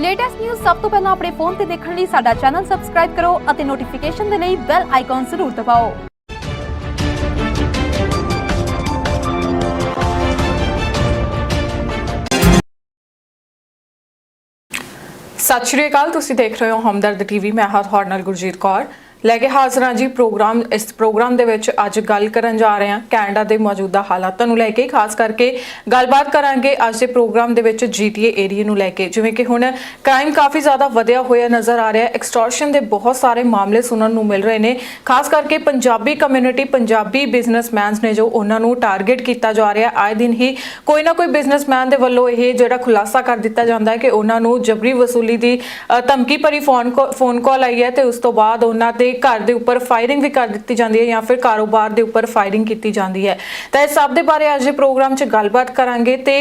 Latest news ਸਭ ਤੋਂ ਪਹਿਲਾਂ ਆਪਣੇ ਫੋਨ ਤੇ ਦੇਖਣ ਲਈ ਸਾਡਾ ਚੈਨਲ ਸਬਸਕ੍ਰਾਈਬ ਕਰੋ ਅਤੇ ਨੋਟੀਫਿਕੇਸ਼ਨ ਦੇ ਲਈ ਬੈਲ ਆਈਕਨ ਜ਼ਰੂਰ ਦਬਾਓ। ਸਤਿ ਸ਼੍ਰੀ ਅਕਾਲ, ਤੁਸੀਂ ਦੇਖ ਰਹੇ ਹੋ ਹਮਦਰਦ ਟੀਵੀ। ਮੈਂ ਹਾਂ ਤੁਹਾਡੇ ਨਾਲ ਗੁਰਜੀਤ ਕੌਰ। ਲੈ ਕੇ ਹਾਜ਼ਰ ਹਾਂ ਜੀ। ਪ੍ਰੋਗਰਾਮ, ਇਸ ਪ੍ਰੋਗਰਾਮ ਦੇ ਵਿੱਚ ਅੱਜ ਗੱਲ ਕਰਨ ਜਾ ਰਹੇ ਹਾਂ। ਕੈਨੇਡਾ ਦੇ ਮੌਜੂਦਾ ਹਾਲਾਤਾਂ ਨੂੰ ਲੈ ਕੇ, ਖਾਸ ਕਰਕੇ ਗੱਲਬਾਤ ਕਰਾਂਗੇ ਅੱਜ ਦੇ ਪ੍ਰੋਗਰਾਮ ਦੇ ਵਿੱਚ ਜੀਟੀਏ ਏਰੀਆ ਨੂੰ ਲੈ ਕੇ। ਜਿਵੇਂ ਕਿ ਹੁਣ ਕ੍ਰਾਈਮ ਕਾਫੀ ਜ਼ਿਆਦਾ ਵਧਿਆ ਹੋਇਆ ਨਜ਼ਰ ਆ ਰਿਹਾ ਹੈ। ਐਕਸਟੋਰਸ਼ਨ ਦੇ ਬਹੁਤ ਸਾਰੇ ਮਾਮਲੇ ਸੁਣਨ ਨੂੰ ਮਿਲ ਰਹੇ ਨੇ। ਖਾਸ ਕਰਕੇ ਪੰਜਾਬੀ ਕਮਿਊਨਿਟੀ ਪੰਜਾਬੀ ਬਿਜ਼ਨਸਮੈਨਸ ਨੇ ਜੋ ਉਹਨਾਂ ਨੂੰ ਟਾਰਗੇਟ ਕੀਤਾ ਜਾ ਰਿਹਾ ਆਏ ਦਿਨ ਹੀ ਕੋਈ ਨਾ ਕੋਈ ਬਿਜ਼ਨਸਮੈਨ ਦੇ ਵੱਲੋਂ ਇਹ ਜਿਹੜਾ ਖੁਲਾਸਾ ਕਰ ਦਿੱਤਾ ਜਾਂਦਾ ਹੈ ਕਿ ਉਹਨਾਂ ਨੂੰ ਜਬਰੀ ਵਸੂਲੀ ਦੀ ਧਮਕੀ ਭਰੀ ਫੋਨ ਕਾ- ਫੋਨ ਕਾਲ ਆਈ ਹੈ ਤੇ ਉਸ ਤੋਂ ਬਾਅਦ ਉਹਨਾਂ 'ਤੇ ਦੇ ਘਰ ਦੇ ਉੱਪਰ ਫਾਇਰਿੰਗ ਵੀ ਕਰ ਦਿੱਤੀ ਜਾਂਦੀ ਹੈ ਜਾਂ ਫਿਰ ਕਾਰੋਬਾਰ ਦੇ ਉੱਪਰ ਫਾਇਰਿੰਗ ਕੀਤੀ ਜਾਂਦੀ ਹੈ। ਤਾਂ ਇਸ ਸਭ ਦੇ ਬਾਰੇ ਅੱਜ ਦੇ ਪ੍ਰੋਗਰਾਮ 'ਚ ਗੱਲਬਾਤ ਕਰਾਂਗੇ ਤੇ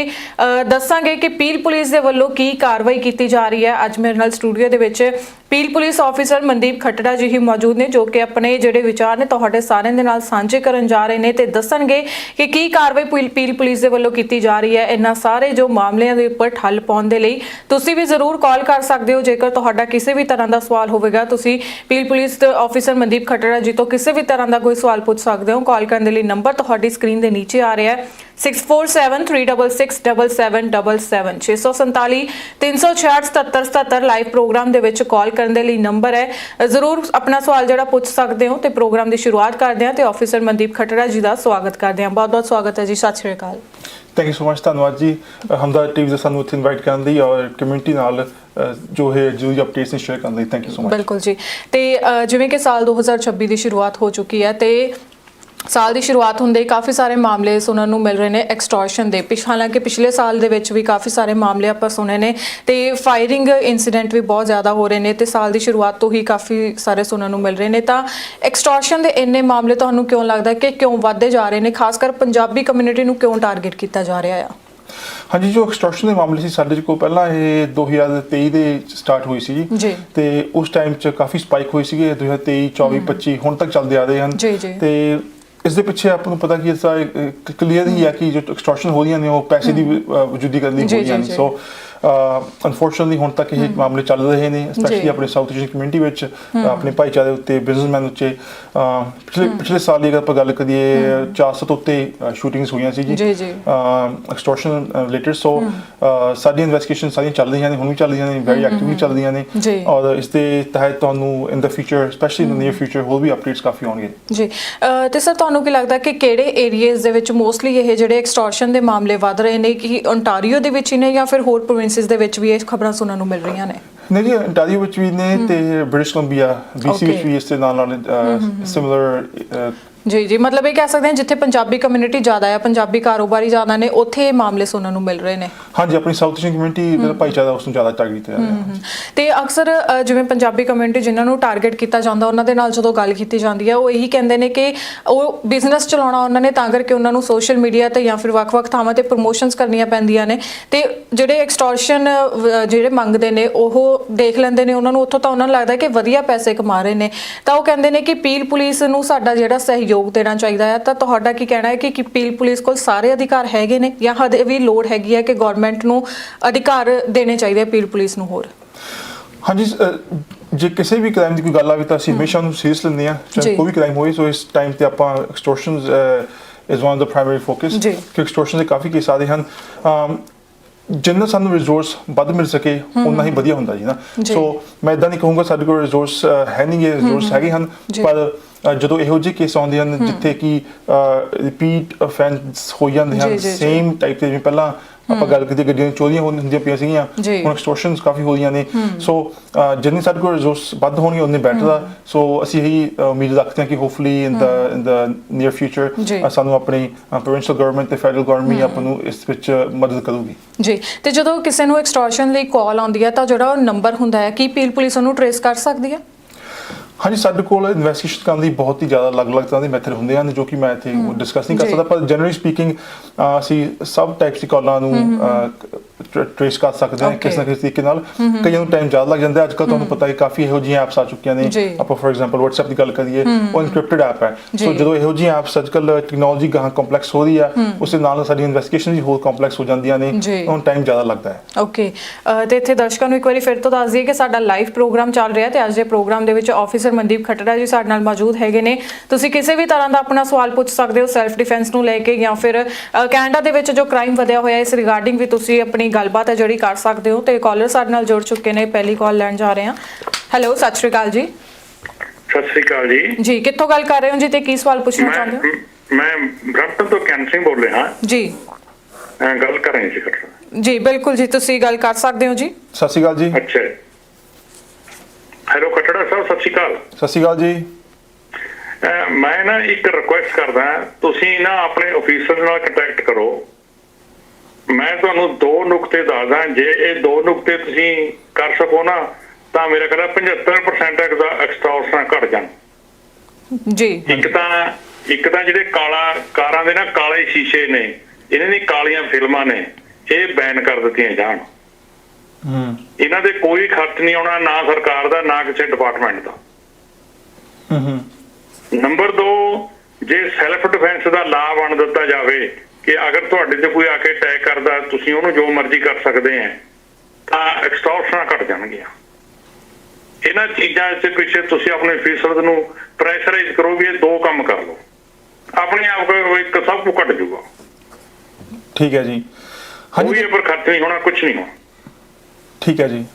ਦੱਸਾਂਗੇ ਕਿ ਪੀਲ ਪੁਲਿਸ ਦੇ ਵੱਲੋਂ ਕੀ ਕਾਰਵਾਈ ਕੀਤੀ ਜਾ ਰਹੀ ਹੈ। ਅੱਜ ਮੇਰੇ ਨਾਲ ਸਟੂਡੀਓ ਦੇ ਵਿੱਚ Peel police officer Mandeep Khattra ji ਹੀ ਮੌਜੂਦ ਨੇ, ਜੋ ਕਿ ਆਪਣੇ ਜਿਹੜੇ ਵਿਚਾਰ ਨੇ ਤੁਹਾਡੇ ਸਾਰਿਆਂ ਦੇ ਨਾਲ ਸਾਂਝੇ ਕਰਨ ਜਾ ਰਹੇ ਨੇ ਤੇ ਦੱਸਣਗੇ ਕਿ ਕੀ ਕਾਰਵਾਈ ਪੀਲ- ਪੀਲ ਪੁਲਿਸ ਦੇ ਵੱਲੋਂ ਕੀਤੀ ਜਾ ਰਹੀ ਹੈ। ਇਹਨਾਂ ਸਾਰੇ ਜੋ ਮਾਮਲਿਆਂ ਦੇ ਉੱਪਰ ਠੱਲ ਪਾਉਣ ਦੇ ਲਈ ਤੁਸੀਂ ਵੀ ਜ਼ਰੂਰ ਕਾਲ ਕਰ ਸਕਦੇ ਹੋ। ਜੇਕਰ ਤੁਹਾਡਾ ਕਿਸੇ ਵੀ ਤਰ੍ਹਾਂ ਦਾ ਸਵਾਲ ਹੋਵੇਗਾ, ਤੁਸੀਂ Peel police officer Mandeep Khattra ji ਤੋਂ ਕਿਸੇ ਵੀ ਤਰ੍ਹਾਂ ਦਾ ਕੋਈ ਸਵਾਲ ਪੁੱਛ ਸਕਦੇ ਹੋ ਕਾਲ ਕਰਨ ਦੇ ਲਈ ਨੰਬਰ ਤੁਹਾਡੀ ਸਕਰੀਨ ਦੇ ਨੀਚੇ ਆ ਰਿਹਾ ਹੈ। 6473667777 647 ਲਾਈਵ ਪ੍ਰੋਗਰਾਮ ਦੇ ਵਿੱਚ ਕਾਲ ਕਰਨ ਦੇ ਲਈ ਨੰਬਰ ਹੈ। ਜ਼ਰੂਰ ਆਪਣਾ ਸਵਾਲ ਜਿਹੜਾ ਪੁੱਛ ਸਕਦੇ ਹੋ ਤੇ ਪ੍ਰੋਗਰਾਮ ਦੀ ਸ਼ੁਰੂਆਤ ਕਰਦੇ ਹਾਂ ਤੇ ਆਫੀਸਰ ਮਨਦੀਪ ਖੱਟੜਾ ਜੀ ਦਾ ਸਵਾਗਤ ਕਰਦੇ ਹਾਂ। ਬਹੁਤ ਬਹੁਤ ਸਵਾਗਤ ਹੈ ਜੀ। ਸਤਿ ਸ਼੍ਰੀ ਅਕਾਲ। ਥੈਂਕ ਯੂ ਸੋ ਮਚ ਧੰਨਵਾਦ ਜੀ। ਹਮਦਾ ਟੀਵੀ ਦੇ ਸਾਨੂੰ ਇੱਥੇ ਇਨਵਾਈਟ ਕਰਨ ਲਈ ਔਰ ਕਮਿਊਨਿਟੀ ਨਾਲ ਜੋ ਹੈ ਜ਼ਰੂਰੀ ਅਪਡੇਟਸ ਨੂੰ ਸ਼ੇਅਰ ਕਰਨ ਲਈ ਥੈਂਕ ਯੂ ਸੋ ਮਚ ਬਿਲਕੁਲ ਜੀ। ਤੇ ਜਿਵੇਂ ਕਿ ਸਾਲ 2026 ਦੀ ਸ਼ੁਰੂਆਤ ਹੋ ਚੁੱਕੀ ਹੈ, ਤੇ ਸਾਲ ਦੀ ਸ਼ੁਰੂਆਤ ਹੁੰਦੇ ਹੀ ਕਾਫੀ ਸਾਰੇ ਮਾਮਲੇ ਸੁਣਨ ਨੂੰ ਮਿਲ ਰਹੇ ਨੇ ਐਕਸਟੋਰਸ਼ਨ ਦੇ। ਪਿਛ, ਹਾਲਾਂਕਿ ਪਿਛਲੇ ਸਾਲ ਦੇ ਵਿੱਚ ਵੀ ਕਾਫੀ ਸਾਰੇ ਮਾਮਲੇ ਆਪਾਂ ਸੁਣੇ ਨੇ, ਤੇ ਫਾਇਰਿੰਗ ਇਨਸੀਡੈਂਟ ਵੀ ਬਹੁਤ ਜ਼ਿਆਦਾ ਹੋ ਰਹੇ ਨੇ, ਤੇ ਸਾਲ ਦੀ ਸ਼ੁਰੂਆਤ ਤੋਂ ਹੀ ਕਾਫੀ ਸਾਰੇ ਸੁਣਨ ਨੂੰ ਮਿਲ ਰਹੇ ਨੇ। ਤਾਂ ਐਕਸਟੋਰਸ਼ਨ ਦੇ ਇੰਨੇ ਮਾਮਲੇ ਤੁਹਾਨੂੰ ਕਿਉਂ ਲੱਗਦਾ ਕਿ ਕਿਉਂ ਵੱਧਦੇ ਜਾ ਰਹੇ ਨੇ? ਖਾਸ ਕਰ ਪੰਜਾਬੀ ਕਮਿਊਨਿਟੀ ਨੂੰ ਕਿਉਂ ਟਾਰਗੇਟ ਕੀਤਾ ਜਾ ਰਿਹਾ ਆ? ਹਾਂਜੀ ਜੋ ਐਕਸਟੋਰਸ਼ਨ ਦੇ ਮਾਮਲੇ ਸੀ ਸਾਡੇ ਕੋਲ ਪਹਿਲਾਂ ਇਹ 2023 ਦੇ ਸਟਾਰਟ ਹੋਈ ਸੀ ਜੀ। ਤੇ ਉਸ ਟਾਈਮ 'ਚ ਕਾਫੀ ਸਪਾਈਕ ਹੋਈ ਸੀਗੀ 2023 24 25 ਹੁਣ ਤੱਕ ਚੱਲਦੇ ਆ ਰਹੇ ਹਨ ਜੀ, ਜੀ। ਤੇ ਇਸ ਦੇ ਪਿੱਛੇ ਆਪਾਂ ਨੂੰ ਪਤਾ ਕਿ ਇਸ ਦਾ ਕਲੀਅਰ ਹੀ ਹੈ ਕਿ ਜੋ ਐਕਸਟੋਰਸ਼ਨ ਹੋ ਰਹੀਆਂ ਨੇ ਉਹ ਪੈਸੇ ਦੀ ਵਜੂਦੀ ਕਰਨ ਲਈ ਜੀ, ਹੋ ਰਹੀਆਂ ਜੀ, ਨੇ ਜੀ। ਸੋ ਅਨਫੋਰਚੂਨਟਲੀ ਹੁਣ ਤੱਕ ਇਹ ਮਾਮਲੇ ਚੱਲ ਰਹੇ ਨੇ। ਸਪੈਸ਼ਲੀ ਆਪਣੇ ਸਾਊਥ ਏਸ਼ੀਅਨ ਕਮਿਊਨਿਟੀ ਵਿੱਚ ਆਪਣੇ ਭਾਈਚਾਰੇ ਉੱਤੇ ਬਿਜ਼ਨਸਮੈਨ ਉੱਤੇ ਪਿਛਲੇ ਪਿਛਲੇ ਸਾਲ ਦੀ ਆਪਾਂ ਗੱਲ ਕਰੀਏ 400 ਤੋਂ ਉੱਤੇ ਸ਼ੂਟਿੰਗਸ ਹੋਈਆਂ ਸੀ ਜੀ, ਜੀ। ਐਕਸਟੋਰਸ਼ਨ ਰਿਲੇਟਡ ਸੋ ਸਾਡੀ ਇਨਵੈਸਟੀਗੇਸ਼ਨ ਸਾਰੀਆਂ ਚੱਲ ਰਹੀਆਂ ਨੇ ਹੁਣ ਵੀ ਚੱਲ ਰਹੀਆਂ ਨੇ ਵੈਰੀ ਐਕਟਿਵਲੀ ਚੱਲ ਰਹੀਆਂ ਨੇ। ਔਰ ਇਸ ਦੇ ਤਹਿਤ ਤੁਹਾਨੂੰ in the future specially in the near future ਹੋਰ ਵੀ ਅਪਡੇਟਸ ਕਾਫੀ ਆਉਣਗੇ। ਜੀ। ਤੇ ਸਰ ਤੁਹਾਨੂੰ ਕੀ ਲੱਗਦਾ ਕਿ ਕਿਹੜੇ ਏਰੀਆਜ਼ ਦੇ ਵਿੱਚ ਮੋਸਟਲੀ ਇਹ ਜਿਹੜੇ ਐਕਸਟੋਰਸ਼ਨ ਦੇ ਮਾਮਲੇ ਵੱਧ ਰਹੇ ਨੇ ਕਿ ਓਨਟਾਰੀਓ ਦੇ ਵਿੱਚ ਹੀ ਨੇ ਜਾਂ ਫਿਰ ਹੋਰ ਪ੍ਰੋਵਿੰਸਸ ਦੇ ਵਿੱਚ ਵੀ ਇਹ ਖਬਰਾਂ ਸੁਣਨ ਨੂੰ ਮਿਲ ਰਹੀਆਂ ਨੇ। ਨਹੀਂ ਜੀ ਅੰਟਾਰੀਓ ਵਿੱਚ ਵੀ ਨੇ ਤੇ ਬ੍ਰਿਟਿਸ਼ ਕੋਲੰਬੀਆ ਬੀਸੀ ਵਿੱਚ. ਵੀ ਇਸ ਦੇ ਨਾਲ ਨਾਲ ਸਿਮਿਲਰ ਜੀ ਜੀ ਮਤਲਬ ਇਹ ਕਹਿ ਸਕਦੇ ਹਾਂ ਜਿੱਥੇ ਪੰਜਾਬੀ ਕਮਿਊਨਿਟੀ ਜ਼ਿਆਦਾ ਹੈ ਪੰਜਾਬੀ ਕਾਰੋਬਾਰੀ ਜ਼ਿਆਦਾ ਨੇ ਉੱਥੇ ਇਹ ਮਾਮਲੇ ਸੁਣਨ ਨੂੰ ਮਿਲ ਰਹੇ ਨੇ। ਹਾਂਜੀ ਆਪਣੀ ਸਾਊਥ ਏਸ਼ੀਅਨ ਕਮਿਊਨਿਟੀ ਦਾ ਭਾਈਚਾਰਾ ਉਸ ਨੂੰ ਜ਼ਿਆਦਾ ਟਾਰਗੇਟ ਕੀਤਾ ਜਾ ਰਿਹਾ। ਤੇ ਅਕਸਰ ਅ, ਜਿਵੇਂ ਪੰਜਾਬੀ ਕਮਿਊਨਿਟੀ ਜਿਨ੍ਹਾਂ ਨੂੰ ਟਾਰਗੇਟ ਕੀਤਾ ਜਾਂਦਾ ਉਹਨਾਂ ਦੇ ਨਾਲ ਜਦੋਂ ਗੱਲ ਕੀਤੀ ਜਾਂਦੀ ਹੈ ਉਹ ਇਹੀ ਕਹਿੰਦੇ ਨੇ ਕਿ ਉਹ ਬਿਜ਼ਨਸ ਚਲਾਉਣਾ ਉਹਨਾਂ ਨੇ ਤਾਂ ਕਰਕੇ ਉਹਨਾਂ ਨੂੰ ਸੋਸ਼ਲ ਮੀਡੀਆ ਤੇ ਜਾਂ ਫਿਰ ਵੱਖ-ਵੱਖ ਥਾਵਾਂ ਤੇ ਪ੍ਰੋਮੋਸ਼ਨਸ ਕਰਨੀਆਂ ਪੈਂਦੀਆਂ ਨੇ। ਤੇ ਜਿਹੜੇ ਐਕਸਟੋਰਸ਼ਨ ਜਿਹੜੇ ਮੰਗਦੇ ਨੇ ਉਹ ਦੇਖ ਲੈਂਦੇ ਨੇ ਉਹਨਾਂ ਨੂੰ ਉੱਥੋਂ ਤਾਂ ਉਹਨਾਂ ਨੂੰ ਲੱਗਦਾ ਕਿ ਵਧੀਆ ਪੈਸੇ ਕਮਾ ਰਹੇ ਨੇ। ਤਾਂ ਉਹ ਕਹਿੰਦੇ ਨੇ ਕਿ ਪੀਲ ਪੁਲਿਸ ਨੂੰ ਸਾਡਾ ਜਿਹੜਾ ਸਹਿਯੋਗ ਦੇਣਾ ਚਾਹੀਦਾ ਹੈ ਤਾਂ ਤੁਹਾਡਾ ਕੀ ਕਹਿਣਾ ਹੈ ਕਿ ਕੀ ਪੀਲ ਪੁਲਿਸ ਕੋਲ ਸਾਰੇ ਅਧਿਕਾਰ ਹੈਗੇ ਨੇ ਜਾਂ ਹਜੇ ਵੀ ਲੋੜ ਹੈਗੀ ਹੈ ਕਿ ਗਵਰਨਮੈਂਟ ਨੂੰ ਅਧਿਕਾਰ ਦੇਣੇ ਚਾਹੀਦੇ ਆ ਪੀਲ ਪੁਲਿਸ ਨੂੰ ਹੋਰ ਹਾਂਜੀ ਜੇ ਕਿਸੇ ਵੀ ਕ੍ਰਾਈਮ ਦੀ ਕੋਈ ਗੱਲ ਆਵੇ ਤਾਂ ਅਸੀਂ ਹਮੇਸ਼ਾ ਉਹਨੂੰ ਸੀਰੀਅਸ ਲੈਂਦੇ ਜੀ। ਚਾਹੇ ਕੋਈ ਵੀ ਕ੍ਰਾਈਮ ਹੋਵੇ ਸੋ ਇਸ ਟਾਈਮ ਤੇ ਆਪਾਂ extortions is one of the primary focus. ਕਿ ਐਕਸਟੋਰਸ਼ਨ ਦੇ ਕਾਫੀ ਕੇਸ ਆਦੇ ਹਨ ਜਿੰਨਾ ਸਾਨੂੰ ਰਿਸੋਰਸ ਵੱਧ ਮਿਲ ਸਕੇ ਉਨਾ ਹੀ ਵਧੀਆ ਹੁੰਦਾ ਜੀ ਨਾ। ਸੋ ਮੈਂ ਇਦਾਂ ਨਹੀਂ ਕਹੂੰਗਾ ਸਾਡੇ ਕੋਲ ਰਿਸੋਰਸ ਹੈ ਨਹੀਂ ਇਹ ਰਿਸੋਰਸ ਹੈਗੇ ਹਨ। ਪਰ ਜਦੋਂ ਇਹੋ ਜਿਹੇ ਕੇਸ ਆਉਂਦੇ ਹਨ ਜਿੱਥੇ ਕਿ ਰਿਪੀਟ ਅਫੈਂਸ ਹੋ ਜਾਂਦੇ ਹਨ। ਸੇਮ ਟਾਈਪ ਦੇ ਜਿਵੇਂ ਪਹਿਲਾਂ ਆਪਾਂ ਗੱਲ ਕੀਤੀ ਗੱਡੀਆਂ ਦੀਆਂ ਚੋਰੀਆਂ ਹੁੰਦੀਆਂ ਪਈਆਂ ਸੀਗੀਆਂ। ਹੁਣ ਐਕਸਟੋਰਸ਼ਨਸ ਕਾਫੀ ਹੋ ਰਹੀਆਂ ਨੇ। ਸੋ ਜਿੰਨੇ ਸਾਡੇ ਕੋਲ ਰਿਸੋਰਸ ਵੱਧ ਹੋਣਗੇ ਉਨੇ ਬੈਟਰ ਆ। ਸੋ ਅਸੀਂ ਇਹੀ ਉਮੀਦ ਰੱਖਦੇ ਹਾਂ ਕਿ hopefully in the in the near. Future ਸਾਨੂੰ ਆਪਣੀ ਪ੍ਰੋਵਿੰਸ਼ੀਅਲ ਗਵਰਨਮੈਂਟ ਤੇ ਫੈਡਰਲ ਗਵਰਨਮੈਂਟ ਆਪਾਂ ਨੂੰ ਇਸ ਵਿੱਚ ਮਦਦ ਕਰੂਗੀ। ਜੀ। ਤੇ ਜਦੋਂ ਕਿਸੇ ਨੂੰ ਐਕਸਟੋਰਸ਼ਨ ਲਈ ਕਾਲ ਆਉਂਦੀ ਹੈ ਤਾਂ ਜਿਹੜਾ ਨੰਬਰ ਹੁੰਦਾ ਹੈ ਕੀ ਪੀਲ ਪੁਲਿਸ ਉਹਨੂੰ ਟਰੇਸ ਕਰ ਸਕਦੀ ਹੈ? ਹਾਂਜੀ ਸਾਡੇ ਕੋਲ ਇਨਵੈਸਟੀਗੇਸ਼ਨ ਕਰਨ ਲਈ ਬਹੁਤ ਹੀ ਜ਼ਿਆਦਾ ਅਲੱਗ-ਅਲੱਗ ਤਰ੍ਹਾਂ ਦੇ ਮੈਥਡ ਹੁੰਦੇ ਹਨ ਜੋ ਕਿ ਮੈਂ ਇੱਥੇ ਡਿਸਕਸ ਨਹੀਂ ਕਰ। ਸਕਦਾ ਪਰ ਜਨਰਲੀ ਸਪੀਕਿੰਗ ਅਸੀਂ ਸਭ ਟਾਈਪਸ ਦੀ ਕਾਲਾਂ ਨੂੰ ਟ੍ਰੇਸ ਕਰ ਸਕਦੇ ਹਾਂ. ਕਿਸ ਨਾ ਕਿਸ ਤਰੀਕੇ ਨਾਲ। ਕਈਆਂ ਨੂੰ ਟਾਈਮ ਜ਼ਿਆਦਾ ਲੱਗ ਜਾਂਦਾ ਹੈ। ਅੱਜ ਕੱਲ੍ਹ ਤੁਹਾਨੂੰ ਪਤਾ ਹੈ ਕਾਫੀ ਇਹੋ ਜਿਹੀਆਂ ਐਪਸ ਆ ਚੁੱਕੀਆਂ ਨੇ। ਆਪਾਂ ਫੋਰ ਐਗਜ਼ਾਮਪਲ WhatsApp ਦੀ ਗੱਲ ਕਰੀਏ ਉਹ ਇਨਕ੍ਰਿਪਟਡ ਐਪ ਹੈ। ਸੋ ਜਦੋਂ ਇਹੋ ਜਿਹੀਆਂ ਐਪਸ ਅੱਜ ਕੱਲ੍ਹ ਟੈਕਨੋਲੋਜੀ ਗਾਹਾਂ ਕੰਪਲੈਕਸ ਹੋ ਰਹੀ ਆ ਉਸ ਦੇ ਨਾਲ ਨਾਲ ਸਾਡੀ ਇਨਵੈਸਟੀਗੇਸ਼ਨ ਵੀ ਹੋਰ ਕੰਪਲੈਕਸ ਹੋ ਜਾਂਦੀਆਂ ਨੇ। ਉਹਨੂੰ ਟਾਈਮ ਜ਼ਿਆਦਾ ਲੱਗਦਾ ਹੈ। ਓਕੇ ਤੇ ਇੱਥੇ ਦਰਸ਼ਕਾਂ ਨੂੰ ਇੱਕ ਵਾਰੀ ਫਿਰ ਤੋਂ ਦੱਸ ਦਈਏ ਕਿ ਸਾਡਾ ਲਾਈਵ ਪ੍ਰੋਗਰਾਮ ਚੱਲ ਰਿਹਾ ਤੇ ਅੱਜ ਦੇ ਪ੍ਰੋਗਰਾਮ ਦੇ ਵਿੱਚ ਆਫੀਸਰ ਮਨਦੀਪ ਖੱਟੜਾ ਜੀ ਸਾਡੇ ਨਾਲ ਮੌਜੂਦ ਹੈਗੇ ਨੇ। ਤੁਸੀਂ ਕਿਸੇ ਵੀ ਤਰ੍ਹਾਂ ਦਾ ਆਪਣਾ ਸਵਾਲ ਪੁੱਛ ਸਕਦੇ ਹੋ ਸੈਲਫ ਡਿਫੈਂਸ ਨੂੰ ਲੈ ਕੇ ਜਾਂ ਫਿਰ ਕੈਨੇਡਾ ਦੇ ਵਿੱਚ ਜੋ ਕ੍ਰਾਈਮ ਵਧਿਆ ਹੋਇਆ ਇਸ ਰਿਗਾਰਡਿੰਗ ਵੀ ਤੁਸੀਂ ਆਪਣੀ ਗੱਲਬਾਤ ਹੈ ਜਿਹੜੀ ਕਰ ਸਕਦੇ ਹੋ ਤੇ ਕਾਲਰ ਸਾਡੇ ਨਾਲ ਜੁੜ ਚੁੱਕੇ ਨੇ ਪਹਿਲੀ ਕਾਲ ਲੈਣ ਜਾ ਰਹੇ ਹਾਂ। ਹੈਲੋ ਸਤਿ ਸ਼੍ਰੀ ਅਕਾਲ ਜੀ। ਸਤਿ ਸ੍ਰੀ ਅਕਾਲ ਜੀ। ਜੀ ਕਿੱਥੋਂ ਗੱਲ ਕਰ ਰਹੇ ਹੋ ਜੀ ਤੇ ਕੀ ਸਵਾਲ ਪੁੱਛਣਾ ਚਾਹੁੰਦੇ ਹੋ? ਮੈਂ ਬ੍ਰੈਂਪਟਨ ਤੋਂ ਕੈਨ ਸਿੰਘ ਬੋਲ ਰਿਹਾ। ਜੀ। ਹਾਂ ਗੱਲ ਕਰ ਰਹੇ ਸੀ ਖੱਟਰ ਜੀ ਬਿਲਕੁਲ ਜੀ ਤੁਸੀਂ ਗੱਲ ਕਰ ਸਕਦੇ ਹੋ ਜੀ। ਸਤਿ ਸ਼੍ਰੀ ਅਕਾਲ ਜੀ। ਅੱਛਾ। ਹੈਲੋ ਖੱਟੜਾ ਸਾਹਿਬ ਸਤਿ ਸ੍ਰੀ ਅਕਾਲ। ਸਤਿ ਸ਼੍ਰੀ ਅਕਾਲ ਜੀ। ਮੈਂ ਨਾ ਇੱਕ ਰਿਕੁਐਸਟ ਕਰਦਾ ਤੁਸੀਂ ਨਾ ਆਪਣੇ ਆਫੀਸਰ ਨਾਲ ਕੰਟੈਕਟ ਕਰੋ। ਮੈਂ ਤੁਹਾਨੂੰ ਦੋ ਨੁਕਤੇ ਦੱਸਦਾ ਜੇ ਇਹ ਦੋ ਨੁਕਤੇ ਤੁਸੀਂ ਕਰ ਸਕੋ ਨਾ ਤਾਂ ਮੇਰਾ ਕਹਿੰਦਾ 75% ਦਾ ਐਕਸਟ੍ਰਾਸ਼ਨ ਘਟ ਜਾਣ। ਜੀ। ਇੱਕ ਤਾਂ ਇੱਕ ਤਾਂ ਜਿਹੜੇ ਕਾਲਾ ਕਾਰਾਂ ਦੇ ਨਾ ਕਾਲੇ ਸ਼ੀਸ਼ੇ ਨੇ ਇਹਨਾਂ ਦੀ ਕਾਲੀਆਂ ਫਿਲਮਾਂ ਨੇ ਇਹ ਬੈਨ ਕਰ ਦਿੱਤੀਆਂ ਜਾਣ। ਹੂੰ। ਇਹਨਾਂ ਦੇ ਕੋਈ ਖਰਚ ਨਹੀਂ ਆਉਣਾ ਨਾ ਸਰਕਾਰ ਦਾ ਨਾ ਕਿਸੇ ਡਿਪਾਰਟਮੈਂਟ ਦਾ। ਹੂੰ ਹੂੰ। ਨੰਬਰ 2 ਜੇ ਸੈਲਫ ਡਿਫੈਂਸ ਦਾ ਲਾਭ ਬਣ ਦਿੱਤਾ ਜਾਵੇ ਕਿ ਅਗਰ ਤੁਹਾਡੇ ਤੇ ਕੋਈ ਆ ਕੇ ਅਟੈਕ ਕਰਦਾ ਤੁਸੀਂ ਉਹਨੂੰ ਜੋ ਮਰਜ਼ੀ ਕਰ ਸਕਦੇ ਆ ਤਾਂ ਐਕਸਟੋਰਸ਼ਨਾਂ ਘਟ ਜਾਣਗੀਆਂ। ਇਹਨਾਂ ਚੀਜ਼ਾਂ 'ਚ ਪਿੱਛੇ ਤੁਸੀਂ ਆਪਣੇ ਅਫੀਸਰ ਨੂੰ ਪ੍ਰੈਸ਼ਰਾਈਜ਼ ਕਰੋ ਵੀ ਇਹ ਦੋ ਕੰਮ ਕਰ ਲਓ। ਆਪਣੇ ਆਪ ਇੱਕ ਸਭ ਕੁ ਘਟ ਜਾਊਗਾ ਠੀਕ ਹੈ ਜੀ। ਕੋਈ ਹਾਂਜੀ ਇਹ ਪਰ ਖਰਚ ਨਹੀਂ ਹੋਣਾ ਕੁਝ ਨਹੀਂ ਹੋਣਾ। ਠੀਕ ਹੈ ਜੀ।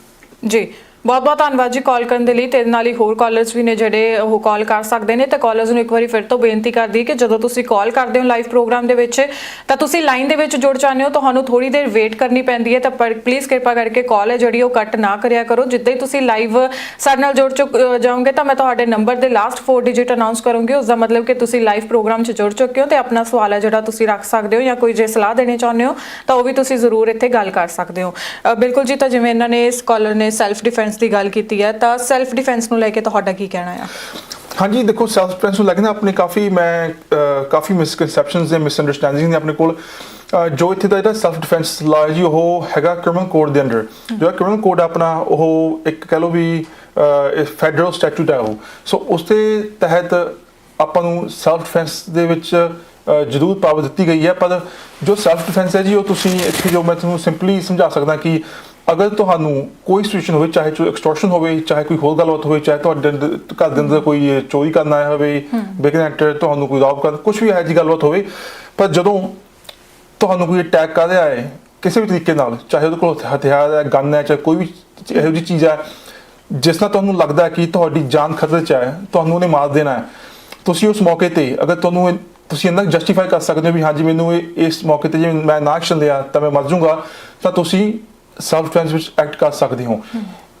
ਜੀ। ਬਹੁਤ ਬਹੁਤ ਧੰਨਵਾਦ ਜੀ ਕਾਲ ਕਰਨ ਦੇ ਲਈ ਤੇ ਨਾਲ ਹੀ ਹੋਰ ਕਾਲਰਸ ਵੀ ਨੇ ਜਿਹੜੇ ਉਹ ਕਾਲ ਕਰ ਸਕਦੇ ਨੇ ਤੇ ਕਾਲਰਸ ਨੂੰ ਇੱਕ ਵਾਰੀ ਫਿਰ ਤੋਂ ਬੇਨਤੀ ਕਰਦੀ ਕਿ ਜਦੋਂ ਤੁਸੀਂ ਕਾਲ ਕਰਦੇ ਹੋ ਲਾਈਵ ਪ੍ਰੋਗਰਾਮ ਦੇ ਵਿੱਚ, ਤਾਂ ਤੁਸੀਂ ਲਾਈਨ ਦੇ ਵਿੱਚ ਜੁੜ ਜਾਂਦੇ ਹੋ, ਤੁਹਾਨੂੰ ਥੋੜੀ ਦੇਰ ਵੇਟ ਕਰਨੀ ਪੈਂਦੀ ਹੈ, ਤਾਂ ਪਲੀਜ਼ ਕਿਰਪਾ ਕਰਕੇ ਕਾਲ ਹੈ ਜਿਹੜੀ ਉਹ ਕੱਟ ਨਾ ਕਰਿਆ ਕਰੋ। ਜਿੱਦਾਂ ਹੀ ਤੁਸੀਂ ਲਾਈਵ ਸਾਡੇ ਨਾਲ ਜੁੜ ਚੁੱਕ ਜਾਓਗੇ, ਤਾਂ ਮੈਂ ਤੁਹਾਡੇ ਨੰਬਰ ਦੇ ਲਾਸਟ 4 ਡਿਜਿਟ ਅਨਾਉਂਸ ਕਰੂੰਗੀ। ਉਸ ਦਾ ਮਤਲਬ ਕਿ ਤੁਸੀਂ ਲਾਈਵ ਪ੍ਰੋਗਰਾਮ 'ਚ ਜੁੜ ਚੁੱਕੇ ਹੋ ਤੇ ਆਪਣਾ ਸਵਾਲ ਹੈ ਜਿਹੜਾ ਤੁਸੀਂ ਰੱਖ ਸਕਦੇ ਹੋ ਜਾਂ ਕੋਈ ਜੇ ਸਲਾਹ ਦੇਣੀ ਚਾਹੁੰਦੇ ਹੋ, ਤਾਂ ਉਹ ਵੀ ਤੁਸੀਂ ਜ਼ਰੂਰ ਇੱਥੇ ਗੱਲ ਕਰ ਸਕਦੇ ਹੋ। ਬਿਲਕੁਲ ਜੀ, ਤਾਂ ਜਿਵੇਂ ਇਹਨਾਂ ਨੇ ਇਸ ਨੇ ਸੈਲਫ ਡਿਫੈਂਸ ਦੀ ਗੱਲ ਕੀਤੀ ਹੈ, ਤਾਂ ਸੈਲਫ ਡਿਫੈਂਸ ਨੂੰ ਲੈ ਕੇ ਤੁਹਾਡਾ ਕੀ ਕਹਿਣਾ ਆ? ਹਾਂਜੀ, ਦੇਖੋ ਸੈਲਫ ਡਿਫੈਂਸ ਨੂੰ ਲੱਗਦਾ ਆਪਣੇ ਕਾਫੀ ਮੈਂ ਕਾਫੀ ਮਿਸਕਨਸੈਪਸ਼ਨਸ ਦੇ ਮਿਸਅੰਡਰਸਟੈਂਡਿੰਗ ਨੇ ਆਪਣੇ ਕੋਲ। ਜੋ ਇੱਥੇ ਦਾ ਜਿਹੜਾ ਸੈਲਫ ਡਿਫੈਂਸ ਲਾ ਜੀ, ਉਹ ਹੈਗਾ ਕ੍ਰਿਮੀਨਲ ਕੋਡ ਦੇ ਅੰਡਰ ਜਿਹੜਾ ਕ੍ਰਿਮੀਨਲ ਕੋਡ ਆਪਣਾ, ਉਹ ਇੱਕ ਕਹ ਲਓ ਵੀ ਫੈਡਰਲ ਸਟੈਚੂਟ ਹੈ ਉਹ। ਸੋ ਉਸ ਦੇ ਤਹਿਤ ਆਪਾਂ ਨੂੰ ਸੈਲਫ ਡਿਫੈਂਸ ਦੇ ਵਿੱਚ ਜ਼ਰੂਰ ਪਾਵਰ ਦਿੱਤੀ ਗਈ ਹੈ, ਪਰ ਜੋ ਸੈਲਫ ਡਿਫੈਂਸ ਹੈ ਜੀ, ਉਹ ਤੁਸੀਂ ਇੱਥੇ ਜੋ ਮੈਂ ਤੁਹਾਨੂੰ ਸਿੰਪਲੀ ਸਮਝਾ ਸਕਦਾ ਕਿ ਅਗਰ ਤੁਹਾਨੂੰ ਕੋਈ ਸਿਚੁਏਸ਼ਨ ਹੋਵੇ ਚਾਹੇ ਜੋ ਐਕਸਟੋਰਸ਼ਨ ਹੋਵੇ ਚਾਹੇ ਕੋਈ ਹੋਰ ਗੱਲਬਾਤ ਹੋਵੇ ਚਾਹੇ ਤੁਹਾਡੇ ਘਰ ਦੇ ਅੰਦਰ ਕੋਈ ਚੋਰੀ ਕਰਨ ਆਇਆ ਹੋਵੇ ਬੇਗਨੈਂਟ ਤੁਹਾਨੂੰ ਕੋਈ ਰੌਬ ਕਰ ਕੁਝ ਵੀ ਇਹੋ ਜਿਹੀ ਗੱਲਬਾਤ ਹੋਵੇ ਪਰ ਜਦੋਂ ਤੁਹਾਨੂੰ ਕੋਈ ਅਟੈਕ ਕਰ ਰਿਹਾ ਹੈ ਕਿਸੇ ਵੀ ਤਰੀਕੇ ਨਾਲ ਚਾਹੇ ਉਹਦੇ ਕੋਲ ਹਥਿਆਰ ਹੈ ਗਨ ਹੈ ਚਾਹੇ ਕੋਈ ਵੀ ਚ- ਇਹੋ ਜਿਹੀ ਚੀਜ਼ ਹੈ ਜਿਸ ਨਾਲ ਤੁਹਾਨੂੰ ਲੱਗਦਾ ਕਿ ਤੁਹਾਡੀ ਜਾਨ ਖਤਰੇ 'ਚ ਹੈ ਤੁਹਾਨੂੰ ਉਹਨੇ ਮਾਰ ਦੇਣਾ ਹੈ ਤੁਸੀਂ ਉਸ ਮੌਕੇ ਤੇ ਅਗਰ ਤੁਹਾਨੂੰ ਤੁਸੀਂ ਇੰਨਾ ਜਸਟੀਫਾਈ ਕਰ ਸਕਦੇ ਹੋ ਵੀ ਹਾਂਜੀ ਮੈਨੂੰ ਇਸ ਮੌਕੇ ਤੇ ਜੇ ਮੈਂ ਨਾ ਐਕਸ਼ਨ ਲਿਆ ਤਾਂ ਮੈਂ ਮਰ ਜਾਊਂਗਾ ਤਾਂ ਤੁਸੀਂ ਸੈਲਫ ਡਿਫੈਂਸ ਵਿੱਚ ਐਕਟ ਕਰ ਸਕਦੇ ਹੋ।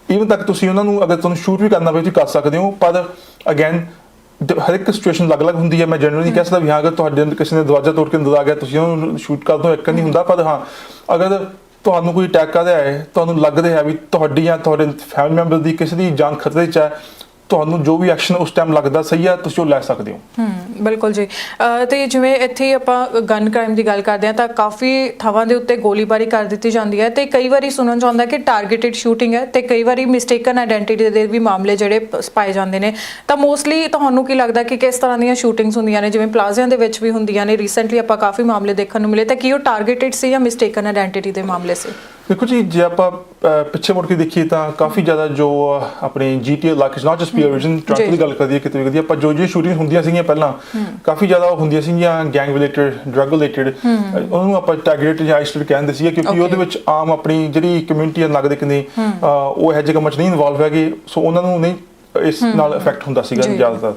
ਇਵਨ ਤੱਕ ਤੁਸੀਂ ਉਹਨਾਂ ਨੂੰ ਅਗਰ ਤੁਹਾਨੂੰ ਸ਼ੂਟ ਵੀ ਕਰਨਾ ਪਵੇ, ਤੁਸੀਂ ਕਰ ਸਕਦੇ ਹੋ। ਪਰ ਅਗੇਨ ਹਰ ਇੱਕ ਸਿਚੁਏਸ਼ਨ ਅਲੱਗ-ਅਲੱਗ ਹੁੰਦੀ ਹੈ। ਮੈਂ ਜਨਰਲੀ ਕਹਿ ਸਕਦਾ ਵੀ ਹਾਂ, ਅਗਰ ਤੁਹਾਡੇ ਅੰਦਰ ਕਿਸੇ ਨੇ ਦਰਵਾਜ਼ਾ ਤੋੜ ਕੇ ਅੰਦਰ ਆ ਗਿਆ, ਤੁਸੀਂ ਉਹਨੂੰ ਸ਼ੂਟ ਕਰ ਦੋ ਇੱਕ ਨਹੀਂ ਹੁੰਦਾ। ਪਰ ਹਾਂ, ਅਗਰ ਤੁਹਾਨੂੰ ਕੋਈ ਅਟੈਕ ਕਰ ਰਿਹਾ ਹੈ, ਤੁਹਾਨੂੰ ਲੱਗ ਰਿਹਾ ਵੀ ਤੁਹਾਡੀ ਜਾਂ ਤੁਹਾਡੇ ਫੈਮਿਲੀ ਮੈਂਬਰ ਦੀ ਕਿਸੇ ਦੀ ਜਾਨ ਖਤਰੇ 'ਚ ਹੈ ਤੁਹਾਨੂੰ ਜੋ ਵੀ ਐਕਸ਼ਨ ਉਸ ਟਾਈਮ ਲੱਗਦਾ ਸਹੀ ਹੈ ਤੁਸੀਂ ਉਹ ਲੈ ਸਕਦੇ ਹੋ। ਹਮ ਬਿਲਕੁਲ ਜੀ। ਤੇ ਜਿਵੇਂ ਇੱਥੇ ਆਪਾਂ ਗਨ ਕ੍ਰਾਈਮ ਦੀ ਗੱਲ ਕਰਦੇ ਹਾਂ ਤਾਂ ਕਾਫੀ ਥਾਵਾਂ ਦੇ ਉੱਤੇ ਗੋਲੀਬਾਰੀ ਕਰ ਦਿੱਤੀ ਜਾਂਦੀ ਹੈ ਤੇ ਕਈ ਵਾਰੀ ਸੁਣਨ ਚ ਆਉਂਦਾ ਕਿ ਟਾਰਗੇਟਡ ਸ਼ੂਟਿੰਗ ਹੈ ਤੇ ਕਈ ਵਾਰੀ ਮਿਸਟੇਕਨ ਆਇਡੈਂਟੀਟੀ ਦੇ ਵੀ ਮਾਮਲੇ ਜਿਹੜੇ ਪਾਏ ਜਾਂਦੇ ਨੇ। ਤਾਂ ਮੋਸਟਲੀ ਤੁਹਾਨੂੰ ਕੀ ਲੱਗਦਾ ਕਿ ਕਿਸ ਤਰ੍ਹਾਂ ਦੀਆਂ ਸ਼ੂਟਿੰਗਸ ਹੁੰਦੀਆਂ ਨੇ? ਜਿਵੇਂ ਪਲਾਜ਼ਿਆਂ ਦੇ ਵਿੱਚ ਵੀ ਹੁੰਦੀਆਂ ਨੇ। ਰੀਸੈਂਟਲੀ ਆਪਾਂ ਕਾਫੀ ਮਾਮਲੇ ਦੇਖਣ ਨੂੰ ਮਿਲੇ, ਤਾਂ ਕੀ ਉਹ ਟਾਰਗੇਟਿਡ ਸੀ ਜਾਂ ਮਿਸਟੇਕਨ ਆਇਡੈਂਟੀਟੀ ਦੇ ਮਾਮਲੇ ਸੀ? ਦੇਖੋ ਜੀ ਜੇ ਆਪਾਂ ਪਿੱਛੇ ਮੁੜ ਕੇ ਦੇਖੀਏ ਤਾਂ ਕਾਫੀ ਜ਼ਿਆਦਾ ਜੋ ਆਪਣੇ ਜੀਟੀਏ ਇਲਾਕੇ not just PR region Trent ਦੀ ਗੱਲ ਕਰੀਏ ਕਿਤੇ ਵੀ ਆਪਾਂ ਜੋ ਜੋ ਸ਼ੂਟਿੰਗ ਹੁੰਦੀਆਂ ਸੀਗੀਆਂ ਪਹਿਲਾਂ ਕਾਫੀ ਜ਼ਿਆਦਾ ਉਹ ਹੁੰਦੀਆਂ ਸੀਗੀਆਂ ਗੈਂਗ ਰਿਲੇਟਡ ਡਰੱਗ ਰਿਲੇਟਡ ਉਹਨੂੰ ਆਪਾਂ ਟਾਰਗੇਟ ਜਾਂ ਆਈਸੋਲੇਟ ਕਹਿੰਦੇ ਸੀ ਕਿਉਂਕਿ. ਉਹਦੇ ਵਿੱਚ ਆਮ ਆਪਣੀ ਜਿਹੜੀ ਕਮਿਊਨਿਟੀ ਆ ਲੱਗਦੇ ਕਿ ਨਹੀਂ ਅਹ, ਉਹ ਇਹ ਜਿਹੇ ਕੰਮਾਂ 'ਚ ਨਹੀਂ ਇਨਵੋਲਵ ਹੈਗੇ ਸੋ ਉਹਨਾਂ ਨੂੰ ਨਹੀਂ ਇਸ ਨਾਲ ਇਫੈਕਟ ਹੁੰਦਾ ਸੀਗਾ। ਜ਼ਿਆਦਾਤਰ।